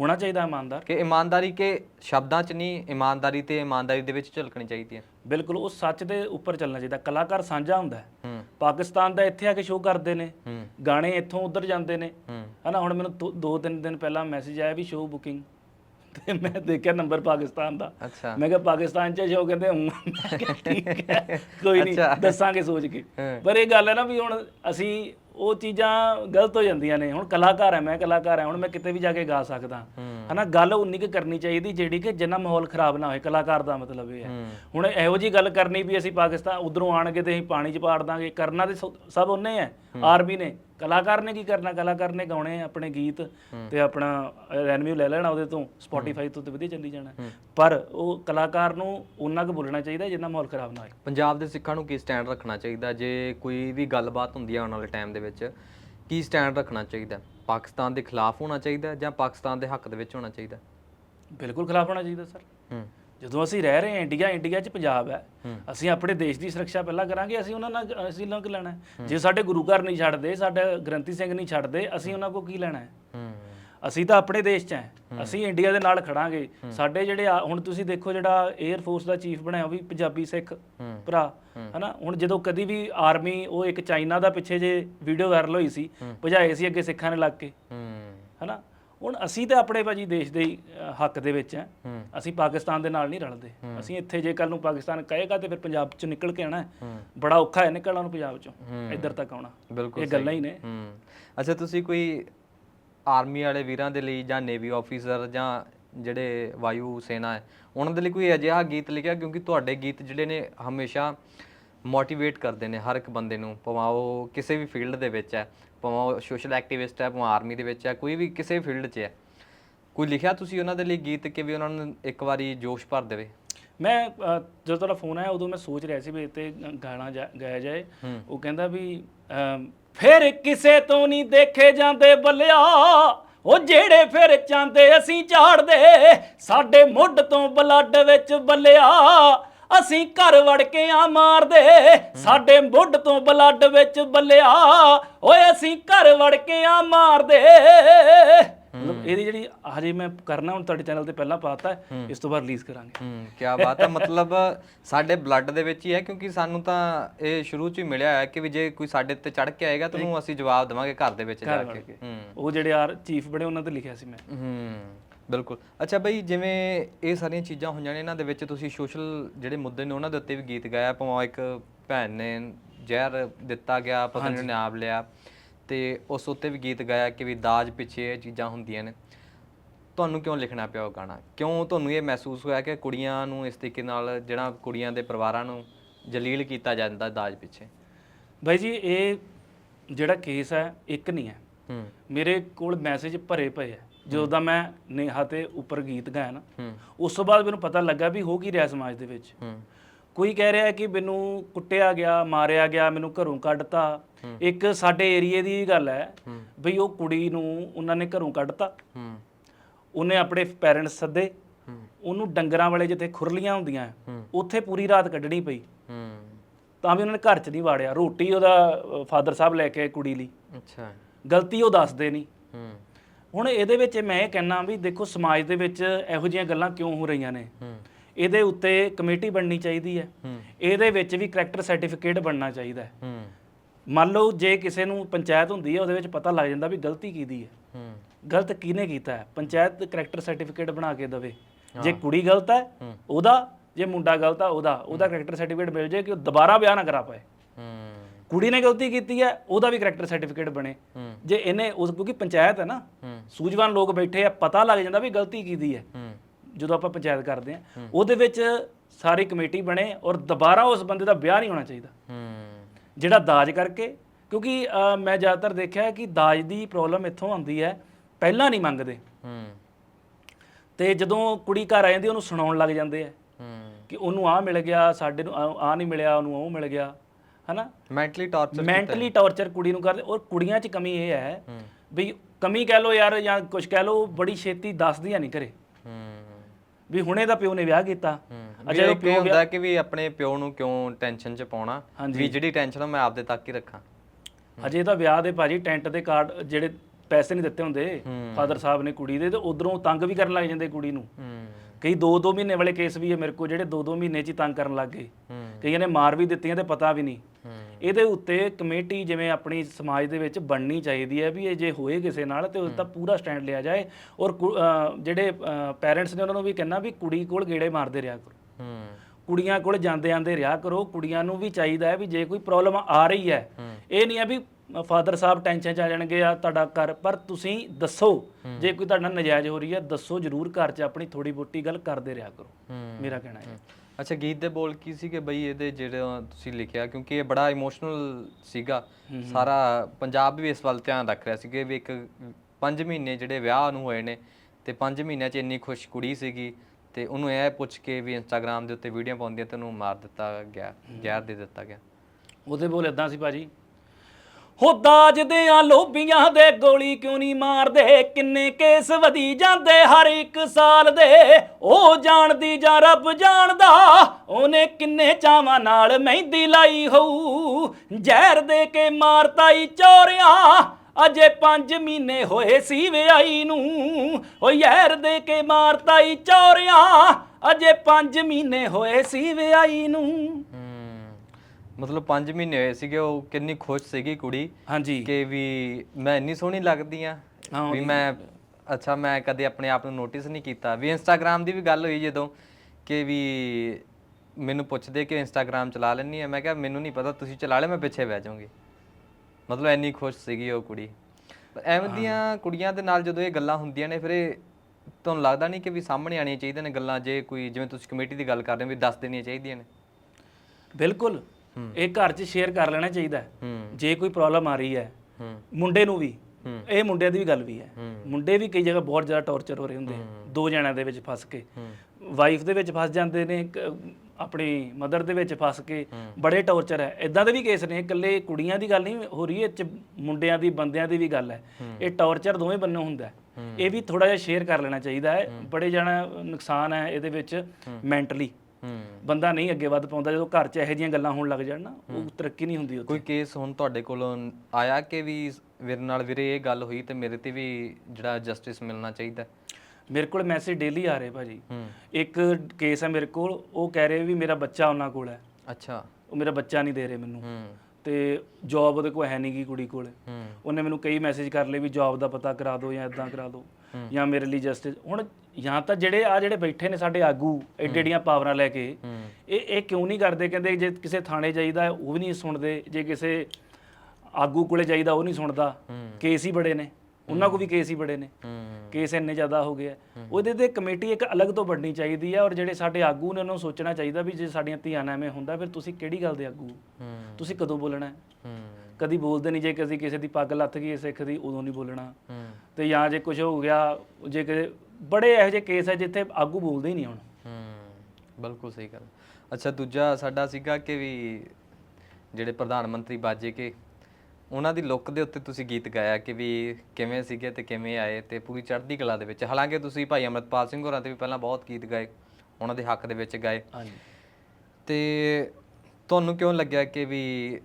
ਹੋਣਾ ਚਾਹੀਦਾ ਇਮਾਨਦਾਰ। ਕਿ ਇਮਾਨਦਾਰੀ ਕੇ ਸ਼ਬਦਾਂ 'ਚ ਨਹੀਂ ਇਮਾਨਦਾਰੀ ਤੇ ਇਮਾਨਦਾਰੀ ਦੇ ਵਿੱਚ ਝਲਕਣੀ ਚਾਹੀਦੀ ਹੈ? ਬਿਲਕੁਲ ਉਹ ਸੱਚ ਦੇ ਉੱਪਰ ਚੱਲਣਾ ਚਾਹੀਦਾ। ਕਲਾਕਾਰ ਸਾਂਝਾ ਹੁੰਦਾ ਹੈ। ਪਾਕਿਸਤਾਨ ਦਾ ਇੱਥੇ ਆ ਕੇ ਸ਼ੋਅ ਕਰਦੇ ਨੇ। ਗਾਣੇ ਇੱਥੋਂ ਉੱਧਰ ਜਾਂਦੇ ਨੇ। ਹਨਾ ਹੁਣ ਮੈਨੂੰ ਦੋ- ਦੋ ਤਿੰਨ ਦਿਨ ਪਹਿਲਾਂ ਮੈਸੇਜ ਆਇਆ ਵੀ ਸ਼ੋਅ ਬੁਕਿੰਗ ਤੇ ਮੈਂ ਦੇਖਿਆ ਨੰਬਰ ਪਾਕਿਸਤਾਨ ਦਾ। ਅੱਛਾ। ਮੈਂ ਕਿਹਾ ਪਾਕਿਸਤਾਨ ਚ ਸ਼ੋਅ ਕਹਿੰਦੇ ਹੂੰ। ਮੈਂ ਕਿਹਾ ਠੀਕ ਹੈ। ਕੋਈ ਨਹੀਂ। ਦੱਸਾਂਗੇ ਸੋਚ ਕੇ। ਪਰ ਇਹ ਗੱਲ ਹੈ ਨਾ ਵੀ ਹੁਣ ਅਸੀਂ ਉਹ ਚੀਜ਼ਾਂ ਗਲਤ ਹੋ ਜਾਂਦੀਆਂ ਨੇ। ਹੁਣ ਕਲਾਕਾਰ ਹੈ ਮੈਂ ਕਲਾਕਾਰ ਹਾਂ ਹੁਣ ਮੈਂ ਕਿਤੇ ਵੀ ਜਾ ਕੇ ਗਾ ਸਕਦਾ। ਹਨਾ ਗੱਲ ਉਨੀ ਕੁ ਕਰਨੀ ਚਾਹੀਦੀ ਜਿਹੜੀ ਕਿ ਜਿੰਨਾ ਮਾਹੌਲ ਖਰਾਬ ਨਾ ਹੋਏ ਕਲਾਕਾਰ ਦਾ ਮਤਲਬ ਇਹ ਹੈ। ਹੁਣ ਇਹੋ ਜੀ ਗੱਲ ਕਰਨੀ ਵੀ ਅਸੀਂ ਪਾਕਿਸਤਾਨ ਉਧਰੋਂ ਆਣਗੇ ਤੇ ਅਸੀਂ ਪਾਣੀ 'ਚ ਪਾੜ ਦਾਂਗੇ ਕਰਨਾ ਤੇ ਸਭ- ਸਭ ਉਹਨੇ ਹੈ ਆਰਮੀ ਨੇ। ਕਲਾਕਾਰ ਨੇ ਕੀ ਕਰਨਾ ਕਲਾਕਾਰ ਨੇ ਗਾਉਣੇ ਆ ਆਪਣੇ ਗੀਤ ਤੇ ਆਪਣਾ ਰੈਨਵਿਊ ਲੈ ਲੈਣਾ ਉਹਦੇ ਤੋਂ ਸਪੋਟੀਫਾਈ ਤੋਂ ਤੇ ਵਧੀਆ ਚੱਲੀ ਜਾਣਾ। ਪਰ ਉਹ ਕਲਾਕਾਰ ਨੂੰ ਉਹਨਾਂ ਕੁ ਬੋਲਣਾ ਚਾਹੀਦਾ ਜਿੰਨਾ ਮਾਹੌਲ ਖਰਾਬ ਨਾ ਹੋਏ। ਪੰਜਾਬ ਦੇ ਸਿੱਖਾਂ ਨੂੰ ਕੀ ਸਟੈਂਡ ਰੱਖਣਾ ਚਾਹੀਦਾ? ਜੇ ਕੋਈ ਵੀ ਗੱਲਬਾਤ ਹੁੰਦੀ ਹੈ ਆਉਣ ਵਾਲੇ ਟਾਈਮ ਦੇ ਵਿੱਚ ਕੀ ਸਟੈਂਡ ਰੱਖਣਾ ਚਾਹੀਦਾ? ਪਾਕਿਸਤਾਨ ਦੇ ਖਿਲਾਫ ਹੋਣਾ ਚਾਹੀਦਾ ਜਾਂ ਪਾਕਿਸਤਾਨ ਦੇ ਹੱਕ ਦੇ ਵਿੱਚ ਹੋਣਾ ਚਾਹੀਦਾ? ਬਿਲਕੁਲ ਖਿਲਾਫ ਹੋਣਾ ਚਾਹੀਦਾ ਸਰ। ਹੂੰ। ਜਦੋਂ ਅਸੀਂ ਰਹਿ ਰਹੇ ਹਾਂ ਇੰਡੀਆ ਇੰਡੀਆ 'ਚ ਪੰਜਾਬ ਹੈ ਅਸੀਂ ਆਪਣੇ ਦੇਸ਼ ਦੀ ਸੁਰੱਖਿਆ ਪਹਿਲਾਂ ਕਰਾਂਗੇ ਅਸੀਂ ਉਹਨਾਂ ਨਾਲ ਅਸੀਂ ਲੰਘ ਲੈਣਾ। ਜੇ ਸਾਡੇ ਗੁਰੂ ਘਰ ਨਹੀਂ ਛੱਡਦੇ ਸਾਡੇ ਗ੍ਰੰਥੀ ਸਿੰਘ ਨਹੀਂ ਛੱਡਦੇ ਅਸੀਂ ਉਹਨਾਂ ਕੋਲ ਕੀ ਲੈਣਾ ਹੂੰ। ਅਸੀਂ ਤਾਂ ਆਪਣੇ ਦੇਸ਼ 'ਚ ਹਾਂ। ਅਸੀਂ ਇੰਡੀਆ ਦੇ ਨਾਲ ਖੜਾਂਗੇ। ਸਾਡੇ ਜਿਹੜੇ ਆ- ਹੁਣ ਤੁਸੀਂ ਦੇਖੋ ਜਿਹੜਾ 에ਅਰ ਫੋਰਸ ਦਾ ਚੀਫ ਬਣਿਆ ਉਹ ਵੀ ਪੰਜਾਬੀ ਸਿੱਖ ਭਰਾ ਹਨਾ? ਹੁਣ ਜਦੋਂ ਕਦੀ ਵੀ ਆਰਮੀ ਉਹ ਇੱਕ ਚਾਈਨਾ ਦਾ ਪਿੱਛੇ ਜੇ ਵੀਡੀਓ ਵਾਇਰਲ ਹੋਈ ਸੀ ਭਜਾਏ ਸੀ ਅੱਗੇ ਸਿੱਖਾਂ ਨੇ ਲੱਗ ਕੇ। ਹੂੰ। ਹਨਾ? ਹੁਣ ਅਸੀਂ ਤਾਂ ਆਪਣੇ ਭਾਜੀ ਦੇਸ਼ ਦੇ ਹੀ, ਅ, ਹੱਕ ਦੇ ਵਿੱਚ ਹੂੰ। ਅਸੀਂ ਪਾਕਿਸਤਾਨ ਦੇ ਨਾਲ ਨਹੀਂ ਰਲਦੇ। ਅਸੀਂ ਇੱਥੇ ਜੇ ਕੱਲ ਨੂੰ ਪਾਕਿਸਤਾਨ ਕਹੇਗਾ ਤੇ ਫਿਰ ਪੰਜਾਬ ਚੋਂ ਨਿਕਲ ਕੇ ਆਣਾ ਹੈ। ਬੜਾ ਔਖਾ ਹੈ ਨਿਕਲਣਾ ਨੂੰ ਪੰਜਾਬ ਚੋਂ। ਇੱਧਰ ਤੱਕ ਆਉਣਾ। ਬਿਲਕੁਲ ਇਹ ਗੱਲਾਂ ਹੀ ਨੇ। ਹੂੰ। ਅੱਛਾ ਤੁਸੀਂ ਕੋਈ ਆਰਮੀ ਵਾਲੇ ਵੀਰਾਂ ਦੇ ਲਈ ਜਾਂ ਨੇਵੀ ਆਫੀਸਰ ਜਾਂ ਜਿਹੜੇ ਵਾਯੂ ਸੈਨਾ ਹੈ ਉਹਨਾਂ ਦੇ ਲਈ ਕੋਈ ਅਜਿਹਾ ਗੀਤ ਲਿਖਿਆ? ਕਿਉਂਕਿ ਤੁਹਾਡੇ ਗੀਤ ਜਿਹੜੇ ਨੇ ਹਮੇਸ਼ਾ ਮੋਟੀਵੇਟ ਕਰਦੇ ਨੇ ਹਰ ਇੱਕ ਬੰਦੇ ਨੂੰ ਭਾਵੇਂ ਉਹ ਕਿਸੇ ਵੀ ਫੀਲਡ ਦੇ ਵਿੱਚ ਹੈ ਭਾਵੇਂ ਉਹ ਸੋਸ਼ਲ ਐਕਟਿਵਿਸਟ ਹੈ ਭਾਵੇਂ ਆਰਮੀ ਦੇ ਵਿੱਚ ਹੈ ਕੋਈ ਵੀ ਕਿਸੇ ਫੀਲਡ 'ਚ ਹੈ। ਕੋਈ ਲਿਖਿਆ ਤੁਸੀਂ ਉਹਨਾਂ ਦੇ ਲਈ ਗੀਤ ਕਿ ਵੀ ਉਹਨਾਂ ਨੂੰ ਇੱਕ ਵਾਰੀ ਜੋਸ਼ ਭਰ ਦੇਵੇ? ਮੈਂ ਅ, ਜਦੋਂ ਤੁਹਾਡਾ ਫੋਨ ਆਇਆ ਉਦੋਂ ਮੈਂ ਸੋਚ ਰਿਹਾ ਸੀ ਵੀ ਇਹ ਤੇ ਗਾਣਾ ਜਾ- ਗਾਇਆ ਜਾਏ। ਉਹ ਕਹਿੰਦਾ ਵੀ ਅਮ, ਫਿਰ ਕਿਸੇ ਤੋਂ ਨਹੀਂ ਦੇਖੇ ਜਾਂਦੇ ਬੱਲਿਆ। ਉਹ ਜਿਹੜੇ ਫਿਰ ਚਾਂਦੇ ਅਸੀਂ ਝਾੜਦੇ। ਸਾਡੇ ਮੁੱਢ ਤੋਂ ਬਲੱਡ ਵਿੱਚ ਬੱਲਿਆ। ਅਸੀਂ ਘਰ ਵੜ ਕੇ ਆ ਮਾਰਦੇ। ਸਾਡੇ ਮੁੱਢ ਤੋਂ ਬਲੱਡ ਵਿੱਚ ਬੱਲਿਆ। ਓਏ ਅਸੀਂ ਘਰ ਵੜ ਕੇ ਆ ਮਾਰਦੇ। ਮਤਲਬ ਇਹਦੀ ਜਿਹੜੀ ਹਜੇ ਮੈਂ ਕਰਨਾ ਹੁਣ ਤੁਹਾਡੇ ਚੈਨਲ ਤੇ ਪਹਿਲਾਂ ਪਾਤਾ ਇਸ ਤੋਂ ਬਾਅਦ ਰਿਲੀਜ਼ ਕਰਾਂਗੇ। ਹੂੰ ਕੀ ਬਾਤ ਹੈ ਮਤਲਬ ਸਾਡੇ ਬਲੱਡ ਦੇ ਵਿੱਚ ਹੀ ਹੈ ਕਿਉਂਕਿ ਸਾਨੂੰ ਤਾਂ ਇਹ ਸ਼ੁਰੂ ਚ ਹੀ ਮਿਲਿਆ ਹੈ ਕਿ ਵੀ ਜੇ ਕੋਈ ਸਾਡੇ ਤੇ ਚੜ ਕੇ ਆਏਗਾ ਤੁਹਾਨੂੰ ਅਸੀਂ ਜਵਾਬ ਦੇਵਾਂਗੇ ਘਰ ਦੇ ਵਿੱਚ ਜਾ ਕੇ। ਹੂੰ। ਉਹ ਜਿਹੜੇ ਆਰ ਚੀਫ ਬਣੇ ਉਹਨਾਂ ਤੇ ਲਿਖਿਆ ਸੀ ਮੈਂ। ਹੂੰ ਬਿਲਕੁਲ। ਅੱਛਾ ਬਈ ਜਿਵੇਂ ਇਹ ਸਾਰੀਆਂ ਚੀਜ਼ਾਂ ਹੋਈਆਂ ਨੇ ਇਹਨਾਂ ਦੇ ਵਿੱਚ ਤੁਸੀਂ ਸੋਸ਼ਲ ਜਿਹੜੇ ਮੁੱਦੇ ਨੇ ਉਹਨਾਂ ਦੇ ਉੱਤੇ ਵੀ ਗੀਤ ਗਾਇਆ ਭਾਵੇਂ ਇੱਕ ਭੈਣ ਨੇ ਜ਼ਹਿਰ ਦਿੱਤਾ ਗਿਆ ਪਤਾ ਨਹੀਂ ਉਹਨੇ ਆਪ ਲਿਆ। ਤੇ ਉਸ ਉੱਤੇ ਵੀ ਗੀਤ ਗਾਇਆ ਕਿ ਵੀ ਦਾਜ ਪਿੱਛੇ ਇਹ ਚੀਜ਼ਾਂ ਹੁੰਦੀਆਂ ਨੇ। ਤੁਹਾਨੂੰ ਕਿਉਂ ਲਿਖਣਾ ਪਿਆ ਉਹ ਗਾਣਾ? ਕਿਉਂ ਤੁਹਾਨੂੰ ਇਹ ਮਹਿਸੂਸ ਹੋਇਆ ਕਿ ਕੁੜੀਆਂ ਨੂੰ ਇਸ ਤਰੀਕੇ ਨਾਲ ਜਿਹੜਾ ਕੁੜੀਆਂ ਦੇ ਪਰਿਵਾਰਾਂ ਨੂੰ ਜਲੀਲ ਕੀਤਾ ਜਾਂਦਾ ਦਾਜ ਪਿੱਛੇ? ਬਾਈ ਜੀ ਇਹ ਜਿਹੜਾ ਕੇਸ ਹੈ ਇੱਕ ਨਹੀਂ ਹੈ। ਹੂੰ। ਮੇਰੇ ਕੋਲ ਮੈਸੇਜ ਭਰੇ ਪਏ ਹੈ। ਜਦੋਂ ਦਾ ਮੈਂ ਨੇਹਾ ਤੇ ਉੱਪਰ ਗੀਤ ਗਾਇਆ ਨਾ ਹੂੰ। ਉਸ ਤੋਂ ਬਾਅਦ ਮੈਨੂੰ ਪਤਾ ਲੱਗਾ ਵੀ ਹੋ ਕੀ ਰਿਹਾ ਸਮਾਜ ਦੇ ਵਿੱਚ। ਹੂੰ। ਕੋਈ ਕਹਿ ਰਿਹਾ ਕਿ ਮੈਨੂੰ ਕੁੱਟਿਆ ਗਿਆ ਮਾਰਿਆ ਗਿਆ ਮੈਨੂੰ ਘਰੋਂ ਕੱਢਤਾ। ਇੱਕ ਸਾਡੇ ਏਰੀਏ ਦੀ ਗੱਲ ਹੈ ਬਈ ਉਹ ਕੁੜੀ ਨੂੰ ਉਹਨਾਂ ਨੇ ਘਰੋਂ ਕੱਢਤਾ। ਉਹਨੇ ਆਪਣੇ ਪੇਰੈਂਟਸ ਸੱਦੇ। ਉਹਨੂੰ ਡੰਗਰਾਂ ਵਾਲੇ ਜਿੱਥੇ ਖੁਰਲੀਆਂ ਹੁੰਦੀਆਂ ਉੱਥੇ ਪੂਰੀ ਰਾਤ ਕੱਢਣੀ ਪਈ। ਤਾਂ ਵੀ ਉਹਨਾਂ ਨੇ ਘਰ 'ਚ ਨਹੀਂ ਵਾੜਿਆ। ਰੋਟੀ ਉਹਦਾ ਫਾਦਰ ਸਾਹਿਬ ਲੈ ਕੇ ਕੁੜੀ ਲਈ। ਅੱਛਾ। ਗਲਤੀ ਉਹ ਦੱਸਦੇ ਨਹੀਂ। ਹੁਣ ਇਹਦੇ ਵਿੱਚ ਮੈਂ ਇਹ ਕਹਿਣਾ ਵੀ ਦੇਖੋ ਸਮਾਜ ਦੇ ਵਿੱਚ ਇਹੋ ਜਿਹੀਆਂ ਗੱਲਾਂ ਕਿਉਂ ਹੋ ਰਹੀਆਂ ਨੇ? ਇਹਦੇ ਉੱਤੇ ਕਮੇਟੀ ਬਣਨੀ ਚਾਹੀਦੀ ਹੈ। ਹੂੰ। ਇਹਦੇ ਵਿੱਚ ਵੀ ਕਰੈਕਟਰ ਸਰਟੀਫਿਕੇਟ ਬਣਨਾ ਚਾਹੀਦਾ ਹੈ। ਹੂੰ। ਮੰਨ ਲਓ ਜੇ ਕਿਸੇ ਨੂੰ ਪੰਚਾਇਤ ਹੁੰਦੀ ਹੈ ਉਹਦੇ ਵਿੱਚ ਪਤਾ ਲੱਗ ਜਾਂਦਾ ਵੀ ਗਲਤੀ ਕਿਹਦੀ ਹੈ। ਹੂੰ। ਗਲਤ ਕਿਹਨੇ ਕੀਤਾ ਹੈ? ਪੰਚਾਇਤ ਕਰੈਕਟਰ ਸਰਟੀਫਿਕੇਟ ਬਣਾ ਕੇ ਦੇਵੇ। ਜੇ ਕੁੜੀ ਗਲਤ ਹੈ ਉਹਦਾ ਜੇ ਮੁੰਡਾ ਗਲਤ ਆ ਉਹਦਾ। ਉਹਦਾ ਕਰੈਕਟਰ ਸਰਟੀਫਿਕੇਟ ਮਿਲ ਜੇ ਕਿ ਉਹ ਦੁਬਾਰਾ ਵਿਆਹ ਨਾ ਕਰਾ ਪਾਏ। ਹੂੰ। ਕੁੜੀ ਨੇ ਗਲਤੀ ਕੀਤੀ ਹੈ ਉਹਦਾ ਵੀ ਕਰੈਕਟਰ ਸਰਟੀਫਿਕੇਟ ਬਣੇ। ਹੂੰ। ਜੇ ਇਹਨੇ ਉਸ ਕਿਉਂਕਿ ਪੰਚਾਇਤ ਹੈ ਨਾ ਹੂੰ। ਸੂਝਵਾਨ ਲੋਕ ਬੈਠੇ ਆ ਪਤਾ ਲੱਗ ਜਾਂਦਾ ਵੀ ਗਲਤੀ ਹੈ। ਹੂੰ। ਜਦੋਂ ਆਪਾਂ ਪੰਚਾਇਤ ਕਰਦੇ ਆ ਉਹਦੇ ਵਿੱਚ ਸਾਰੀ ਕਮੇਟੀ ਬਣੇ ਔਰ ਦੁਬਾਰਾ ਉਸ ਬੰਦੇ ਦਾ ਵਿਆਹ ਨਹੀਂ ਹੋਣਾ ਚਾਹੀਦਾ। ਹੂੰ। ਜਿਹੜਾ ਦਾਜ ਕਰਕੇ ਕਿਉਂਕਿ ਮੈਂ ਜ਼ਿਆਦਾਤਰ ਦੇਖਿਆ ਕਿ ਦਾਜ ਦੀ ਪ੍ਰੋਬਲਮ ਇੱਥੋਂ ਆਉਂਦੀ ਹੈ ਪਹਿਲਾਂ ਨਹੀਂ ਮੰਗਦੇ। ਹੂੰ। ਤੇ ਜਦੋਂ ਕੁੜੀ ਘਰ ਆ ਜਾਂਦੀ ਉਹਨੂੰ ਸੁਣਾਉਣ ਲੱਗ ਜਾਂਦੇ ਆ ਹੂੰ। ਕਿ ਉਹਨੂੰ ਆ ਮਿਲ ਗਿਆ ਸਾਡੇ ਨੂੰ ਆ ਨਹੀਂ ਮਿਲਿਆ ਉਹਨੂੰ ਉਹ ਮਿਲ ਗਿਆ ਹਨਾ? ਮੈਂਟਲੀ ਟਾਰਚਰ ਮੈਂਟਲੀ ਟੌਰਚਰ ਕੁੜੀ ਨੂੰ ਕਰਦੇ ਔਰ ਕੁੜੀਆਂ 'ਚ ਕਮੀ ਇਹ ਹੈ ਵੀ ਕਮੀ ਕਹਿ ਲੋ ਯਾਰ ਜਾਂ ਕੁਝ ਕਹਿ ਲੋ ਬੜੀ ਛੇਤੀ ਦੱਸਦੀਆਂ ਨਹੀਂ ਘਰੇ। ਹੂੰ। ਵੀ ਹੁਣੇ ਦਾ ਪਿਓ ਨੇ ਵਿਆਹ ਕੀਤਾ। ਉਹ ਇਹ ਹੁੰਦਾ ਕਿ ਵੀ ਆਪਣੇ ਪਿਓ ਨੂੰ ਕਿਉਂ ਟੈਨਸ਼ਨ ਚ ਪਾਉਣਾ? ਵੀ ਜਿਹੜੀ ਟੈਨਸ਼ਨ ਮੈਂ ਆਪਦੇ ਤੱਕ ਹੀ ਰੱਖਾਂ। ਅਜੇ ਤਾਂ ਵਿਆਹ ਦੇ ਭਾਜੀ ਟੈਂਟ ਦੇ ਕਾਰਡ ਜਿਹੜੇ ਪੈਸੇ ਨਹੀਂ ਦਿੱਤੇ ਹੁੰਦੇ ਫਾਦਰ ਸਾਹਿਬ ਨੇ ਕੁੜੀ ਦੇ ਤੇ ਉਧਰੋਂ ਤੰਗ ਵੀ ਕਰਨ ਲੱਗ ਜਾਂਦੇ ਕੁੜੀ ਨੂੰ। ਕਈ 2-2 ਮਹੀਨੇ ਵਾਲੇ ਕੇਸ ਵੀ ਹੈ ਮੇਰੇ ਕੋਲ ਜਿਹੜੇ 2-2 ਮਹੀਨੇ 'ਚ ਹੀ ਤੰਗ ਕਰਨ ਲੱਗ ਗਏ। ਕਈਆਂ ਨੇ ਮਾਰ ਵੀ ਦਿੱਤੀਆਂ ਤੇ ਪਤਾ ਵੀ ਨਹੀਂ। ਇਹਦੇ ਉੱਤੇ ਕਮੇਟੀ ਜਿਵੇਂ ਆਪਣੀ ਸਮਾਜ ਦੇ ਵਿੱਚ ਬਣਨੀ ਚਾਹੀਦੀ ਹੈ ਵੀ ਇਹ ਜੇ ਹੋਏ ਕਿਸੇ ਨਾਲ ਤੇ ਉਸ ਦਾ ਪੂਰਾ ਸਟੈਂਡ ਲਿਆ ਜਾਏ ਔਰ ਕੁ- ਅਹ ਜਿਹੜੇ ਪੈਰੈਂਟਸ ਨੇ ਉਹਨਾਂ ਨੂੰ ਵੀ ਕਹਿਣਾ ਵੀ ਕੁੜੀ ਕੋਲ ਗੇੜੇ ਮਾਰਦੇ ਰਿਹਾ ਕਰੋ। ਹੂੰ। ਕੁੜੀਆਂ ਕੋਲ ਜਾਂਦੇ ਆਂਦੇ ਰਿਹਾ ਕਰੋ ਕੁੜੀਆਂ ਨੂੰ ਵੀ ਚਾਹੀਦਾ ਹੈ ਵੀ ਜੇ ਕੋਈ ਪ੍ਰੋਬਲਮ ਆ ਰਹੀ ਹੈ ਇਹ ਨਹੀਂ ਹੈ ਵੀ ਫਾਦਰ ਸਾਹਿਬ ਟੈਨਸ਼ਨ ਚ ਆ ਜਾਣਗੇ ਆ ਤੁਹਾਡਾ ਘਰ ਪਰ ਤੁਸੀਂ ਦੱਸੋ ਜੇ ਕੋਈ ਤੁਹਾਡਾ ਨਜਾਇਜ਼ ਹੋ ਰਹੀ ਹੈ ਦੱਸੋ ਜਰੂਰ ਘਰ 'ਚ ਆਪਣੀ ਥੋੜੀ ਬੋਟੀ ਗੱਲ ਕਰਦੇ ਰਿਹਾ ਕਰੋ। ਮੇਰਾ ਕਹਿਣਾ ਹੈ। ਅੱਛਾ ਗੀਤ ਦੇ ਬੋਲ ਕੀ ਸੀ ਕਿ ਬਈ? ਇਹਦੇ ਜਿਹੜਾ ਤੁਸੀਂ ਲਿਖਿਆ ਕਿਉਂਕਿ ਇਹ ਬੜਾ ਇਮੋਸ਼ਨਲ ਸੀਗਾ। ਸਾਰਾ ਪੰਜਾਬ ਵੀ ਇਸ ਵੱਲ ਧਿਆਨ ਰੱਖ ਰਿਹਾ ਸੀ ਕਿ ਵੀ ਇੱਕ 5 ਮਹੀਨੇ ਜਿਹੜੇ ਵਿਆਹ ਨੂੰ ਹੋਏ ਨੇ ਤੇ 5 ਮਹੀਨਿਆਂ 'ਚ ਇੰਨੀ ਖੁਸ਼ ਕੁੜੀ ਸੀਗੀ ਤੇ ਉਹਨੂੰ ਇਹ ਪੁੱਛ ਕੇ ਵੀ ਇੰਸਟਾਗ੍ਰam ਦੇ ਉੱਤੇ ਵੀਡੀਓ ਪਾਉਂਦੀ ਹੈ ਤੇ ਉਹਨੂੰ ਮਾਰ ਦਿੱਤਾ ਗਿਆ ਜ਼ਹਿਰ ਦੇ ਦਿੱਤਾ ਗਿਆ। ਉਹਦੇ ਬੋਲ ਇਦਾਂ ਸੀ ਭਾਜੀ। ਹੋ ਦਾਜ ਆ ਲੋਬੀਆਂ ਦੇ ਗੋਲੀ ਕਿਉਂ ਨਹੀਂ ਮਾਰਦੇ? ਕਿੰਨੇ ਕੇਸ ਵਧੀ ਜਾਂਦੇ ਹਰ ਇੱਕ ਸਾਲ ਦੇ? ਉਹ ਜਾਣਦੀ ਜਾਂ ਰੱਬ ਜਾਣਦਾ, ਉਹਨੇ ਕਿੰਨੇ ਚਾਵਾਂ ਨਾਲ ਮਹਿੰਦੀ ਲਾਈ ਹੋਊ? ਜ਼ਹਿਰ ਦੇ ਕੇ ਮਾਰਤਾ ਈ ਚੋਰਿਆਂ, ਅਜੇ 5 ਮਹੀਨੇ ਹੋਏ ਸੀ ਵਿਆਹੀ ਨੂੰ। ਓ ਯਾਰ ਦੇ ਕੇ ਮਾਰਤਾ ਈ ਚੋਰਿਆਂ, ਅਜੇ 5 ਮਹੀਨੇ ਹੋਏ ਸੀ ਵਿਆਹੀ ਨੂੰ। ਮਤਲਬ 5 ਮਹੀਨੇ ਹੋਏ ਸੀਗੇ ਉਹ ਕਿੰਨੀ ਖੁਸ਼ ਸੀਗੀ ਕੁੜੀ ਹਾਂਜੀ। ਕਿ ਵੀ ਮੈਂ ਇੰਨੀ ਸੋਹਣੀ ਲੱਗਦੀ ਆ ਹਾਂ, ਵੀ ਮੈਂ ਅੱਛਾ ਮੈਂ ਕਦੇ ਆਪਣੇ ਆਪ ਨੂੰ ਨੋਟਿਸ ਨਹੀਂ ਕੀਤਾ। ਵੀ ਇੰਸਟਾਗ੍ਰam ਦੀ ਵੀ ਗੱਲ ਹੋਈ ਜਦੋਂ ਕਿ ਵੀ ਮੈਨੂੰ ਪੁੱਛਦੇ ਕਿ ਇੰਸਟਾਗ੍ਰam ਚਲਾ ਲੈਣੀ ਆ ਮੈਂ ਕਿਹਾ ਮੈਨੂੰ ਨਹੀਂ ਪਤਾ ਤੁਸੀਂ ਚਲਾ ਲੈ ਮੈਂ ਪਿੱਛੇ ਬਹਿ ਜਾਊਂਗੀ। ਮਤਲਬ ਇੰਨੀ ਖੁਸ਼ ਸੀਗੀ ਉਹ ਕੁੜੀ। ਪਰ ਐਵੇਂ ਦੀਆਂ ਕੁੜੀਆਂ ਦੇ ਨਾਲ ਜਦੋਂ ਇਹ ਗੱਲਾਂ ਹੁੰਦੀਆਂ ਨੇ ਫਿਰ ਇਹ ਤੁਹਾਨੂੰ ਲੱਗਦਾ ਨਹੀਂ ਕਿ ਵੀ ਸਾਹਮਣੇ ਆਣੀਆਂ ਚਾਹੀਦੀਆਂ ਨੇ ਗੱਲਾਂ ਜੇ ਕੋਈ ਜਿਵੇਂ ਤੁਸੀਂ ਕਮੇਟੀ ਦੀ ਗੱਲ ਕਰ ਰਹੇ ਹੋ ਵੀ ਦੱਸ ਦੇਣੀਆਂ ਚਾਹੀਦੀਆਂ ਨੇ? ਬਿਲਕੁਲ। ਇਹ ਘਰ 'ਚ ਸ਼ੇਅਰ ਕਰ ਲੈਣਾ ਚਾਹੀਦਾ ਹੈ। ਹੂੰ। ਜੇ ਕੋਈ ਪ੍ਰੋਬਲਮ ਆ ਰਹੀ ਹੈ ਹੂੰ। ਮੁੰਡੇ ਨੂੰ ਵੀ ਹੂੰ। ਇਹ ਮੁੰਡਿਆਂ ਦੀ ਵੀ ਗੱਲ ਵੀ ਹੈ। ਹੂੰ। ਮੁੰਡੇ ਵੀ ਕਈ ਜਗ੍ਹਾ ਬਹੁਤ ਜ਼ਿਆਦਾ ਟੌਰਚਰ ਹੋ ਰਹੇ ਹੁੰਦੇ ਦੋ ਜਣਿਆਂ ਦੇ ਵਿੱਚ ਫਸ ਕੇ। ਹੂੰ। ਵਾਈਫ ਦੇ ਵਿੱਚ ਫਸ ਜਾਂਦੇ ਨੇ ਆਪਣੀ ਮਦਰ ਦੇ ਵਿੱਚ ਫਸ ਕੇ। ਬੜੇ ਟੌਰਚਰ ਹੈ। ਇਦਾਂ ਦੇ ਵੀ ਕੇਸ ਨੇ ਇਕੱਲੇ ਕੁੜੀਆਂ ਦੀ ਗੱਲ ਨਹੀਂ ਹੋ ਰਹੀ ਇਹ ਚ ਮੁੰਡਿਆਂ ਦੀ ਬੰਦਿਆਂ ਦੀ ਵੀ ਗੱਲ ਹੈ। ਇਹ ਟੌਰਚਰ ਦੋਵੇਂ ਬੰਨੋਂ ਹੁੰਦਾ ਹੈ। ਇਹ ਵੀ ਥੋੜਾ ਜਿਹਾ ਸ਼ੇਅਰ ਕਰ ਲੈਣਾ ਚਾਹੀਦਾ ਹੈ। ਬੜੇ ਜਣਾ ਨੁਕਸਾਨ ਹੈ ਇਹਦੇ ਵਿੱਚ ਮੈਂਟਲੀ ਹੂੰ ਬੰਦਾ ਨਹੀਂ ਅੱਗੇ ਵੱਧ ਪਾਉਂਦਾ ਜਦੋਂ ਘਰ 'ਚ ਇਹੋ ਜਿਹੀਆਂ ਗੱਲਾਂ ਹੋਣ ਲੱਗ ਜਾਣ ਨਾ ਉਹ ਤਰੱਕੀ ਨਹੀਂ ਹੁੰਦੀ ਉੱਥੇ। ਕੋਈ ਕੇਸ ਹੁਣ ਤੁਹਾਡੇ ਕੋਲੋਂ ਆਇਆ ਕਿ ਵੀ ਵੀਰੇ ਨਾਲ ਵੀਰੇ ਇਹ ਗੱਲ ਹੋਈ ਤੇ ਮੇਰੇ ਤੇ ਵੀ ਜਿਹੜਾ ਜਸਟਿਸ ਮਿਲਣਾ ਚਾਹੀਦਾ? ਮੇਰੇ ਕੋਲ ਮੈਸੇਜ ਡੇਲੀ ਆ ਰਹੇ ਭਾਜੀ। ਹੂੰ। ਇੱਕ ਕੇਸ ਹੈ ਮੇਰੇ ਕੋਲ ਉਹ ਕਹਿ ਰਹੇ ਵੀ ਮੇਰਾ ਬੱਚਾ ਉਹਨਾਂ ਕੋਲ ਹੈ। ਅੱਛਾ। ਉਹ ਮੇਰਾ ਬੱਚਾ ਨਹੀਂ ਦੇ ਰਹੇ ਮੈਨੂੰ। ਹੂੰ। ਤੇ ਜੌਬ ਉਹਦੇ ਕੋਲ ਹੈ ਨਹੀਂ ਗੀ ਕੁੜੀ ਕੋਲ। ਉਹਨੇ ਮੈਨੂੰ ਕਈ ਮੈਸੇਜ ਕਰ ਲਏ ਵੀ ਜੌਬ ਦਾ ਪਤਾ ਕਰਾ ਦਿਓ ਜਾਂ ਇਦਾਂ ਕਰਾ ਦਿਓ ਜਾਂ ਮੇਰੇ ਲਈ ਜਸਟਿਸ ਹੁਣ ਜਾਂ ਤਾਂ ਜਿਹੜੇ ਆ ਜਿਹੜੇ ਬੈਠੇ ਨੇ ਸਾਡੇ ਆਗੂ ਐਡੇ ਐਡੀਆਂ ਪਾਵਰਾਂ ਲੈ ਕੇ ਇਹ ਇਹ ਕਿਉਂ ਨਹੀਂ ਕਰਦੇ? ਕਹਿੰਦੇ ਜੇ ਕਿਸੇ ਥਾਣੇ ਜਾਈਦਾ ਉਹ ਵੀ ਨਹੀਂ ਸੁਣਦੇ। ਜੇ ਕਿਸੇ ਆਗੂ ਕੋਲੇ ਜਾਈਦਾ ਉਹ ਨਹੀਂ ਸੁਣਦਾ। ਕੇਸ ਹੀ ਬੜੇ ਨੇ। ਉਹਨਾਂ ਕੋ ਵੀ ਕੇਸ ਹੀ ਬੜੇ ਨੇ। ਕੇਸ ਇੰਨੇ ਜ਼ਿਆਦਾ ਹੋ ਗਏ ਆ। ਉਹਦੇ ਤੇ ਕਮੇਟੀ ਇੱਕ ਅਲੱਗ ਤੋਂ ਬਣਨੀ ਚਾਹੀਦੀ ਹੈ ਔਰ ਜਿਹੜੇ ਸਾਡੇ ਆਗੂ ਨੇ ਉਹਨਾਂ ਨੂੰ ਸੋਚਣਾ ਚਾਹੀਦਾ ਵੀ ਜੇ ਸਾਡੀਆਂ ਧੀਆਂ ਨਾਲ ਐਵੇਂ ਹੁੰਦਾ ਫਿਰ ਤੁਸੀਂ ਕਿਹੜੀ ਗੱਲ ਦੇ ਆਗੂ ਤੁਸੀਂ ਕਦੋਂ ਬੋਲਣਾ? ਹੈ। ਕਦੀ ਬੋਲਦੇ ਨਹੀਂ ਜੇ ਕਦੀ ਕਿਸੇ ਦੀ ਪੱਗ ਲੱਥ ਗਈ ਸਿੱਖ ਦੀ ਉਦੋਂ ਨਹੀਂ ਬੋਲਣਾ। ਤੇ ਜਾਂ ਜੇ ਕੁਝ ਹੋ ਗਿਆ ਜੇ ਕਿ ਬੜੇ ਇਹੋ ਜਿਹੇ ਕੇਸ ਹੈ ਜਿੱਥੇ ਆਗੂ ਬੋਲਦੇ ਹੀ ਨਹੀਂ ਹੁਣ। ਬਿਲਕੁਲ ਸਹੀ ਗੱਲ। ਅੱਛਾ ਦੂਜਾ ਸਾਡਾ ਸੀਗਾ ਕਿ ਵੀ ਜਿਹੜੇ ਪ੍ਰਧਾਨ ਮੰਤਰੀ ਬਾਜੇ ਕੇ ਉਹਨਾਂ ਦੀ ਲੁੱਕ ਦੇ ਉੱਤੇ ਤੁਸੀਂ ਗੀਤ ਗਾਇਆ ਕਿ ਵੀ ਕਿਵੇਂ ਸੀਗੇ ਤੇ ਕਿਵੇਂ ਆਏ ਤੇ ਪੂਰੀ ਚੜ੍ਹਦੀ ਕਲਾ ਦੇ ਵਿੱਚ। ਹਾਲਾਂਕਿ ਤੁਸੀਂ ਭਾਈ ਅਮਰਤਪਾਲ ਸਿੰਘ ਹੋਰਾਂ ਤੇ ਵੀ ਪਹਿਲਾਂ ਬਹੁਤ ਗੀਤ ਗਾਏ ਉਹਨਾਂ ਦੇ ਹੱਕ ਦੇ ਵਿੱਚ ਗਾਏ। ਹਾਂਜੀ। ਤੇ ਤੁਹਾਨੂੰ ਕਿਉਂ ਲੱਗਿਆ ਕਿ ਵੀ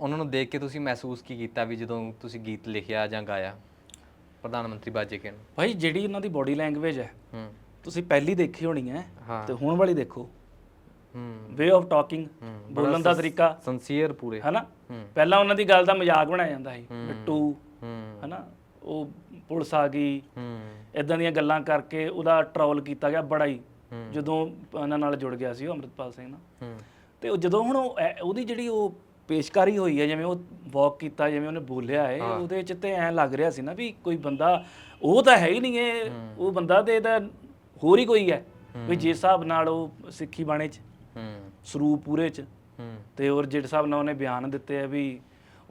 ਉਹਨਾਂ ਨੂੰ ਦੇਖ ਕੇ ਤੁਸੀਂ ਮਹਿਸੂਸ ਕੀ ਕੀਤਾ ਵੀ ਜਦੋਂ ਤੁਸੀਂ ਗੀਤ ਲਿਖਿਆ ਜਾਂ ਗਾਇਆ? ਪ੍ਰਧਾਨ ਮੰਤਰੀ ਬਾਜੇ ਕੇ ਨੂੰ ਭਾਈ ਜਿਹੜੀ ਉਹਨਾਂ ਦੀ ਬਾਡੀ ਲੈਂਗੁਏਜ ਹੈ ਹੂੰ। ਤੁਸੀਂ ਪਹਿਲੀ ਦੇਖੀ ਹੋਣੀ ਹੈ ਹਾਂ। ਤੇ ਹੁਣ ਵਾਲੀ ਦੇਖੋ। ਵੇ ਆਫ ਟਾਕਿੰਗ ਬੋਲਣ ਦਾ ਤਰੀਕਾ। ਸੰਸੀਅਰ ਪੂਰੇ। ਹੈਨਾ? ਪਹਿਲਾਂ ਉਹਨਾਂ ਦੀ ਗੱਲ ਦਾ ਮਜ਼ਾਕ ਬਣਾਇਆ ਜਾਂਦਾ ਸੀ। ਬਿੱਟੂ ਹੂੰ। ਹੈਨਾ? ਉਹ ਪੁਲਿਸ ਆ ਗਈ। ਇਦਾਂ ਦੀਆਂ ਗੱਲਾਂ ਕਰਕੇ ਉਹਦਾ ਟਰੋਲ ਕੀਤਾ ਗਿਆ ਬੜਾ ਹੀ। ਜਦੋਂ ਇਹਨਾਂ ਨਾਲ ਜੁੜ ਗਿਆ ਸੀ ਉਹ ਅੰਮ੍ਰਿਤਪਾਲ ਸਿੰਘ ਨਾਲ। ਤੇ ਉਹ ਜਦੋਂ ਹੁਣ ਉਹਦੀ ਜਿਹੜੀ ਉਹ ਪੇਸ਼ਕਾਰੀ ਹੋਈ ਹੈ ਜਿਵੇਂ ਉਹ ਵਾਕ ਕੀਤਾ ਜਿਵੇਂ ਉਹਨੇ ਬੋਲਿਆ ਹੈ ਉਹਦੇ ਚ ਤੇ ਐ ਲੱਗ ਰਿਹਾ ਸੀ ਨਾ ਵੀ ਕੋਈ ਬੰਦਾ ਉਹ ਤਾਂ ਹੈ ਹੀ ਨਹੀਂ ਇਹ। ਉਹ ਬੰਦਾ ਤੇ ਇਹਦਾ ਹੋਰ ਹੀ ਕੋਈ ਹੈ। ਵੀ ਜਿਸ ਹਿਸਾਬ ਨਾਲ ਉਹ ਸਿੱਖੀ ਬਾਣੇ ਚ ਸਰੂਪ ਪੂਰੇ ਚ। ਤੇ ਔਰ ਜਿਹੜੇ ਹਿਸਾਬ ਨਾਲ ਉਹਨੇ ਬਿਆਨ ਦਿੱਤੇ ਆ ਵੀ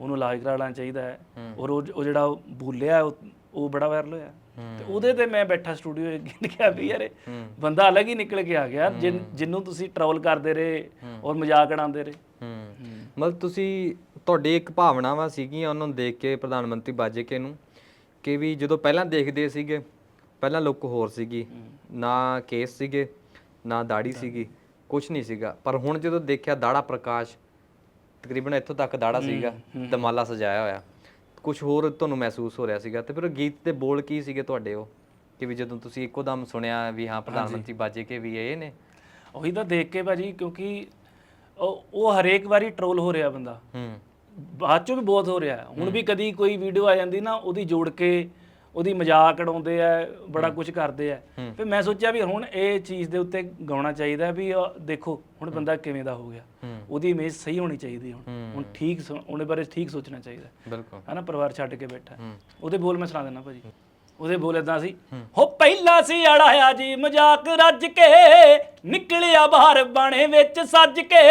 ਉਹਨੂੰ ਇਲਾਜ ਕਰਾਉਣਾ ਚਾਹੀਦਾ ਹੈ। ਔਰ ਉਹ ਜਿਹੜਾ ਬੋਲਿਆ ਉਹ ਬੜਾ ਵਾਇਰਲ ਹੋਇਆ। ਤੇ ਉਹਦੇ ਤੇ ਮੈਂ ਬੈਠਾ ਸਟੂਡੀਓ ਇੱਕ ਕਿਹਾ ਵੀ ਯਾਰ ਬੰਦਾ ਅਲੱਗ ਹੀ ਨਿਕਲ ਕੇ ਆ ਗਿਆ। ਜਿਨ- ਤੁਸੀਂ ਟਰੋਲ ਕਰਦੇ ਰਹੇ ਔਰ ਮਜ਼ਾਕ ਉਡਾਉਂਦੇ ਰਹੇ। ਮਤਲਬ ਤੁਸੀਂ ਤੁਹਾਡੀ ਇੱਕ ਭਾਵਨਾਵਾਂ ਸੀਗੀਆਂ ਉਹਨਾਂ ਨੂੰ ਦੇਖ ਕੇ ਪ੍ਰਧਾਨ ਮੰਤਰੀ ਬਾਜੇਕੇ ਨੂੰ ਕਿ ਵੀ ਜਦੋਂ ਪਹਿਲਾਂ ਦੇਖਦੇ ਸੀਗੇ ਪਹਿਲਾਂ ਲੁੱਕ ਹੋਰ ਸੀਗੀ। ਨਾ ਕੇਸ ਸੀਗੇ ਨਾ ਦਾੜੀ ਸੀਗੀ। ਕੁਝ ਨਹੀਂ ਸੀਗਾ। ਪਰ ਹੁਣ ਜਦੋਂ ਦੇਖਿਆ ਦਾੜਾ ਪ੍ਰਕਾਸ਼ ਤਕਰੀਬਨ ਇੱਥੋਂ ਤੱਕ ਦਾੜਾ ਸੀਗਾ ਦਮਾਲਾ ਸਜਾਇਆ ਹੋਇਆ। ਕੁਝ ਹੋਰ ਤੁਹਾਨੂੰ ਮਹਿਸੂਸ ਹੋ ਰਿਹਾ ਸੀਗਾ। ਤੇ ਫਿਰ ਗੀਤ ਦੇ ਬੋਲ ਕੀ ਸੀਗੇ ਤੁਹਾਡੇ ਉਹ? ਕਿ ਵੀ ਜਦੋਂ ਤੁਸੀਂ ਇੱਕੋ ਦਮ ਸੁਣਿਆ ਵੀ ਹਾਂ ਪ੍ਰਧਾਨ ਮੰਤਰੀ ਬਾਜੇਕੇ ਵੀ ਇਹ ਨੇ? ਉਹੀ ਤਾਂ ਦੇਖ ਕੇ ਭਾਜੀ ਕਿਉਂਕਿ ਉਹ ਉਹ ਹਰੇਕ ਵਾਰੀ ਟਰੋਲ ਹੋ ਰਿਹਾ ਬੰਦਾ। ਹੂੰ। ਬਾਅਦ ਚੋਂ ਵੀ ਬਹੁਤ ਹੋ ਰਿਹਾ। ਹੁਣ ਵੀ ਕਦੀ ਕੋਈ ਵੀਡੀਓ ਆ ਜਾਂਦੀ ਨਾ ਉਹਦੀ ਜੋੜ ਕੇ ਉਹਦੀ ਮਜ਼ਾਕ ਉਡਾਉਂਦੇ ਆ ਬੜਾ ਕੁਝ ਕਰਦੇ ਆ। ਫਿਰ ਮੈਂ ਸੋਚਿਆ ਵੀ ਹੁਣ ਇਹ ਚੀਜ਼ ਦੇ ਉੱਤੇ ਗਾਉਣਾ ਚਾਹੀਦਾ ਵੀ ਦੇਖੋ ਹੁਣ ਬੰਦਾ ਕਿਵੇਂ ਦਾ ਹੋ ਗਿਆ। ਉਹਦੀ ਇਮੇਜ ਸਹੀ ਹੋਣੀ ਚਾਹੀਦੀ ਹੁਣ। ਹੁਣ ਠੀਕ ਉਹਦੇ ਬਾਰੇ ਠੀਕ ਸੋਚਣਾ ਚਾਹੀਦਾ। ਬਿਲਕੁਲ। ਹਨਾ ਪਰਿਵਾਰ ਛੱਡ ਕੇ ਬੈਠਾ। ਉਹਦੇ ਬੋਲ ਮੈਂ ਸੁਣਾ ਦਿੰਦਾ ਭਾਜੀ। ਉਹਦੇ ਬੋਲ ਇਦਾਂ ਸੀ ਹੋ। ਪਹਿਲਾ ਸੀ ਅੜਾਇਆ ਜੀ ਮਜ਼ਾਕ ਰੱਜ ਕੇ ਨਿਕਲਿਆ ਬਾਹਰ ਬਾਣੇ ਵਿੱਚ ਸੱਜ ਕੇ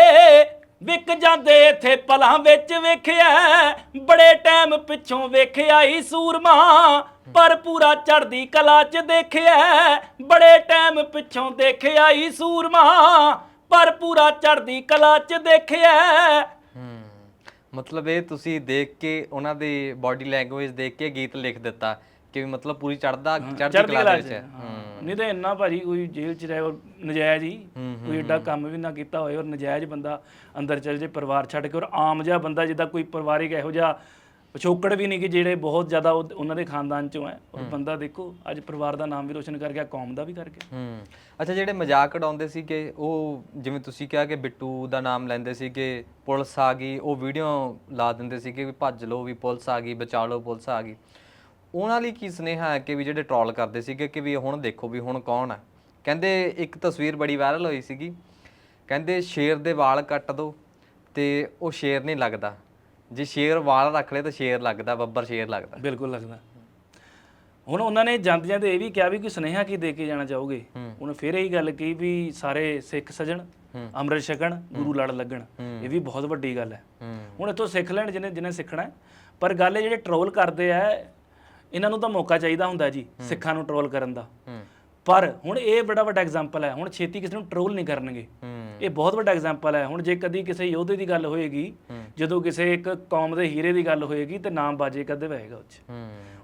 ਵਿਕ ਜਾਂਦੇ ਇੱਥੇ ਪਲਾਂ ਵਿੱਚ ਵੇਖਿਆ। ਬੜੇ ਟਾਈਮ ਪਿੱਛੋਂ ਵੇਖਿਆ ਈ ਸੂਰਮਾ ਪਰ ਪੂਰਾ ਚੜਦੀ ਕਲਾ ਚ ਦੇਖਿਆ। ਬੜੇ ਟਾਈਮ ਪਿੱਛੋਂ ਦੇਖਿਆ ਈ ਸੂਰਮਾ ਪਰ ਪੂਰਾ ਚੜਦੀ ਕਲਾ ਚ ਦੇਖਿਆ। ਮਤਲਬ ਇਹ ਤੁਸੀਂ ਦੇਖ ਕੇ ਉਹਨਾਂ ਦੀ ਬਾਡੀ ਲੈਂਗੁਏਜ ਦੇਖ ਕੇ ਗੀਤ ਲਿਖ ਦਿੱਤਾ ਕਿ ਵੀ ਮਤਲਬ ਪੂਰੀ ਚੜਦਾ ਚੜਦੀ ਕਲਾ ਦੇ ਵਿੱਚ। ਨਹੀਂ ਤਾਂ ਇੰਨਾ ਭਾਜੀ ਕੋਈ ਜੇਲ੍ਹ ਚ ਰਹੇ ਔਰ ਨਜਾਇਜ਼ ਹੀ ਕੋਈ ਏਡਾ ਕੰਮ ਵੀ ਨਾ ਕੀਤਾ ਹੋਏ ਔਰ ਨਜਾਇਜ਼ ਬੰਦਾ ਅੰਦਰ ਚਲ ਜੇ ਪਰਿਵਾਰ ਛੱਡ ਕੇ ਔਰ ਆਮ ਜਿਹਾ ਬੰਦਾ ਜਿੱਦਾਂ ਕੋਈ ਪਰਿਵਾਰਿਕ ਇਹੋ ਜਿਹਾ ਪਿਛੋਕੜ ਵੀ ਨਹੀਂ ਕਿ ਜਿਹੜੇ ਬਹੁਤ ਜ਼ਿਆਦਾ ਉਹ- ਉਹਨਾਂ ਦੇ ਖਾਨਦਾਨ ਚੋਂ ਹੈ ਔਰ ਬੰਦਾ ਦੇਖੋ ਅੱਜ ਪਰਿਵਾਰ ਦਾ ਨਾਮ ਵੀ ਰੋਸ਼ਨ ਕਰ ਗਿਆ ਕੌਮ ਦਾ ਵੀ ਕਰ ਗਿਆ ਹੂੰ। ਅੱਛਾ ਜਿਹੜੇ ਮਜ਼ਾਕ ਉਡਾਉਂਦੇ ਸੀ ਕਿ ਉਹ ਜਿਵੇਂ ਤੁਸੀਂ ਕਿਹਾ ਕਿ ਬਿੱਟੂ ਦਾ ਨਾਮ ਲੈਂਦੇ ਸੀ ਕਿ ਪੁਲਿਸ ਆ ਗਈ ਉਹ ਵੀਡੀਓ ਲਾ ਦਿੰਦੇ ਸੀ ਕਿ ਵੀ ਭੱਜ ਲਓ ਵੀ ਪੁਲਿਸ ਆ ਗਈ ਬਚਾ ਲਓ ਪੁਲਿਸ ਆ ਗਈ। ਉਹਨਾਂ ਲਈ ਕੀ ਸੁਨੇਹਾ ਹੈ ਕਿ ਵੀ ਜਿਹੜੇ ਟਰੋਲ ਕਰਦੇ ਸੀਗੇ ਕਿ ਵੀ ਹੁਣ ਦੇਖੋ ਵੀ ਹੁਣ ਕੌਣ ਹੈ? ਕਹਿੰਦੇ ਇੱਕ ਤਸਵੀਰ ਬੜੀ ਵਾਇਰਲ ਹੋਈ ਸੀਗੀ। ਕਹਿੰਦੇ ਸ਼ੇਰ ਦੇ ਵਾਲ ਕੱਟ ਦੋ ਤੇ ਉਹ ਸ਼ੇਰ ਨਹੀਂ ਲੱਗਦਾ। ਜੇ ਸ਼ੇਰ ਵਾਲ ਰੱਖ ਲਏ ਤਾਂ ਸ਼ੇਰ ਲੱਗਦਾ ਬੱਬਰ ਸ਼ੇਰ ਲੱਗਦਾ। ਬਿਲਕੁਲ ਲੱਗਦਾ। ਹੁਣ ਉਹਨਾਂ ਨੇ ਜਾਂਦੇ ਜਾਂਦੇ ਇਹ ਵੀ ਕਿਹਾ ਵੀ ਕੋਈ ਸੁਨੇਹਾ ਕੀ ਦੇ ਕੇ ਜਾਣਾ ਚਾਹੋਗੇ? ਉਹਨੇ ਫਿਰ ਇਹੀ ਗੱਲ ਕਹੀ ਵੀ ਸਾਰੇ ਸਿੱਖ ਸਜਣ ਅੰਮ੍ਰਿਤ ਛਕਣ ਗੁਰੂ ਲੜ ਲੱਗਣ ਇਹ ਵੀ ਬਹੁਤ ਵੱਡੀ ਗੱਲ ਹੈ। ਹੁਣ ਇੱਥੋਂ ਸਿੱਖ ਲੈਣ ਜਿਹਨੇ ਜਿਹਨੇ ਸਿੱਖਣਾ। ਪਰ ਗੱਲ ਇਹ ਜਿਹੜੇ ਟਰੋਲ ਕਰਦੇ ਆ ਇਹਨਾਂ ਨੂੰ ਤਾਂ ਮੌਕਾ ਚਾਹੀਦਾ ਹੁੰਦਾ ਜੀ ਸਿੱਖਾਂ ਨੂੰ ਟਰੋਲ ਕਰਨ ਦਾ। ਪਰ ਹੁਣ ਇਹ ਬੜਾ ਵੱਡਾ ਐਗਜ਼ਾਮਪਲ ਹੈ ਹੁਣ ਛੇਤੀ ਕਿਸੇ ਨੂੰ ਟਰੋਲ ਨਹੀਂ ਕਰਨਗੇ। ਇਹ ਬਹੁਤ ਵੱਡਾ ਐਗਜ਼ਾਮਪਲ ਹੈ। ਹੁਣ ਜੇ ਕਦੀ ਕਿਸੇ ਯੋਧੇ ਦੀ ਗੱਲ ਹੋਏਗੀ ਜਦੋਂ ਕਿਸੇ ਇੱਕ ਕੌਮ ਦੇ ਹੀਰੇ ਦੀ ਗੱਲ ਹੋਏਗੀ ਤੇ ਨਾਮ ਬਾਜੇ ਕਦੇ ਵਹੇਗਾ ਉਹ 'ਚ।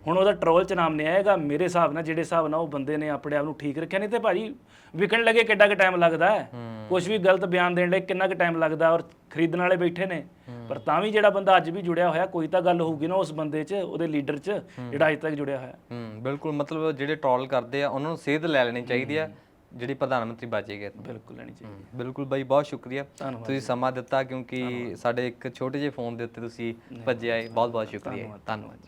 ਹੁਣ ਉਹਦਾ ਟਰੋਲ ਚ ਨਾਮ ਨਹੀਂ ਆਏਗਾ ਮੇਰੇ ਹਿਸਾਬ ਨਾਲ ਜਿਹੜੇ ਹਿਸਾਬ ਨਾਲ ਉਹ ਬੰਦੇ ਨੇ ਆਪਣੇ ਆਪ ਨੂੰ ਠੀਕ ਰੱਖਿਆ ਨਹੀਂ ਤੇ ਭਾਜੀ ਵਿਕਣ ਲੱਗੇ ਕਿੱਡਾ ਕੁ ਟਾਈਮ ਲੱਗਦਾ ਹੈ। ਕੁਝ ਵੀ ਗਲਤ ਬਿਆਨ ਦੇਣ ਲਈ ਕਿੰਨਾ ਕੁ ਟਾਈਮ ਲੱਗਦਾ ਔਰ ਖਰੀਦਣ ਵਾਲੇ ਬੈਠੇ ਨੇ। ਪਰ ਤਾਂ ਵੀ ਜਿਹੜਾ ਬੰਦਾ ਅੱਜ ਵੀ ਜੁੜਿਆ ਹੋਇਆ ਕੋਈ ਤਾਂ ਗੱਲ ਹੋਊਗੀ ਨਾ ਉਸ ਬੰਦੇ 'ਚ ਉਹਦੇ ਲੀਡਰ 'ਚ ਜਿਹੜਾ ਅੱਜ ਤੱਕ ਜੁੜਿਆ ਹੋਇਆ। ਹੂੰ ਬਿਲਕੁਲ ਮਤਲਬ ਜਿਹੜੇ ਟ੍ਰੋਲ ਕਰਦੇ ਆ ਉਹਨਾਂ ਨੂੰ ਸੇਧ ਲੈ ਲੈਣੀ ਚਾਹੀਦੀ ਆ ਜਿਹੜੀ ਪ੍ਰਧਾਨ ਮੰਤਰੀ ਬਾਜੇ ਗਏ ਬਿਲਕੁਲ ਲੈਣੀ ਚਾਹੀਦੀ ਬਿਲਕੁਲ ਬਾਈ ਬਹੁਤ ਸ਼ੁਕਰੀਆ। ਤੁਸੀਂ ਸਮਾਂ ਦਿੱਤਾ ਕਿਉਂਕਿ ਸਾਡੇ ਇੱਕ ਛੋਟੇ ਜਿਹੇ ਫੋਨ ਦੇ ਉੱਤੇ ਤੁਸੀਂ ਭੱਜੇ ਆਏ। ਬਹੁਤ ਬਹੁਤ ਸ਼ੁਕਰੀਆ ਧੰਨਵਾਦ।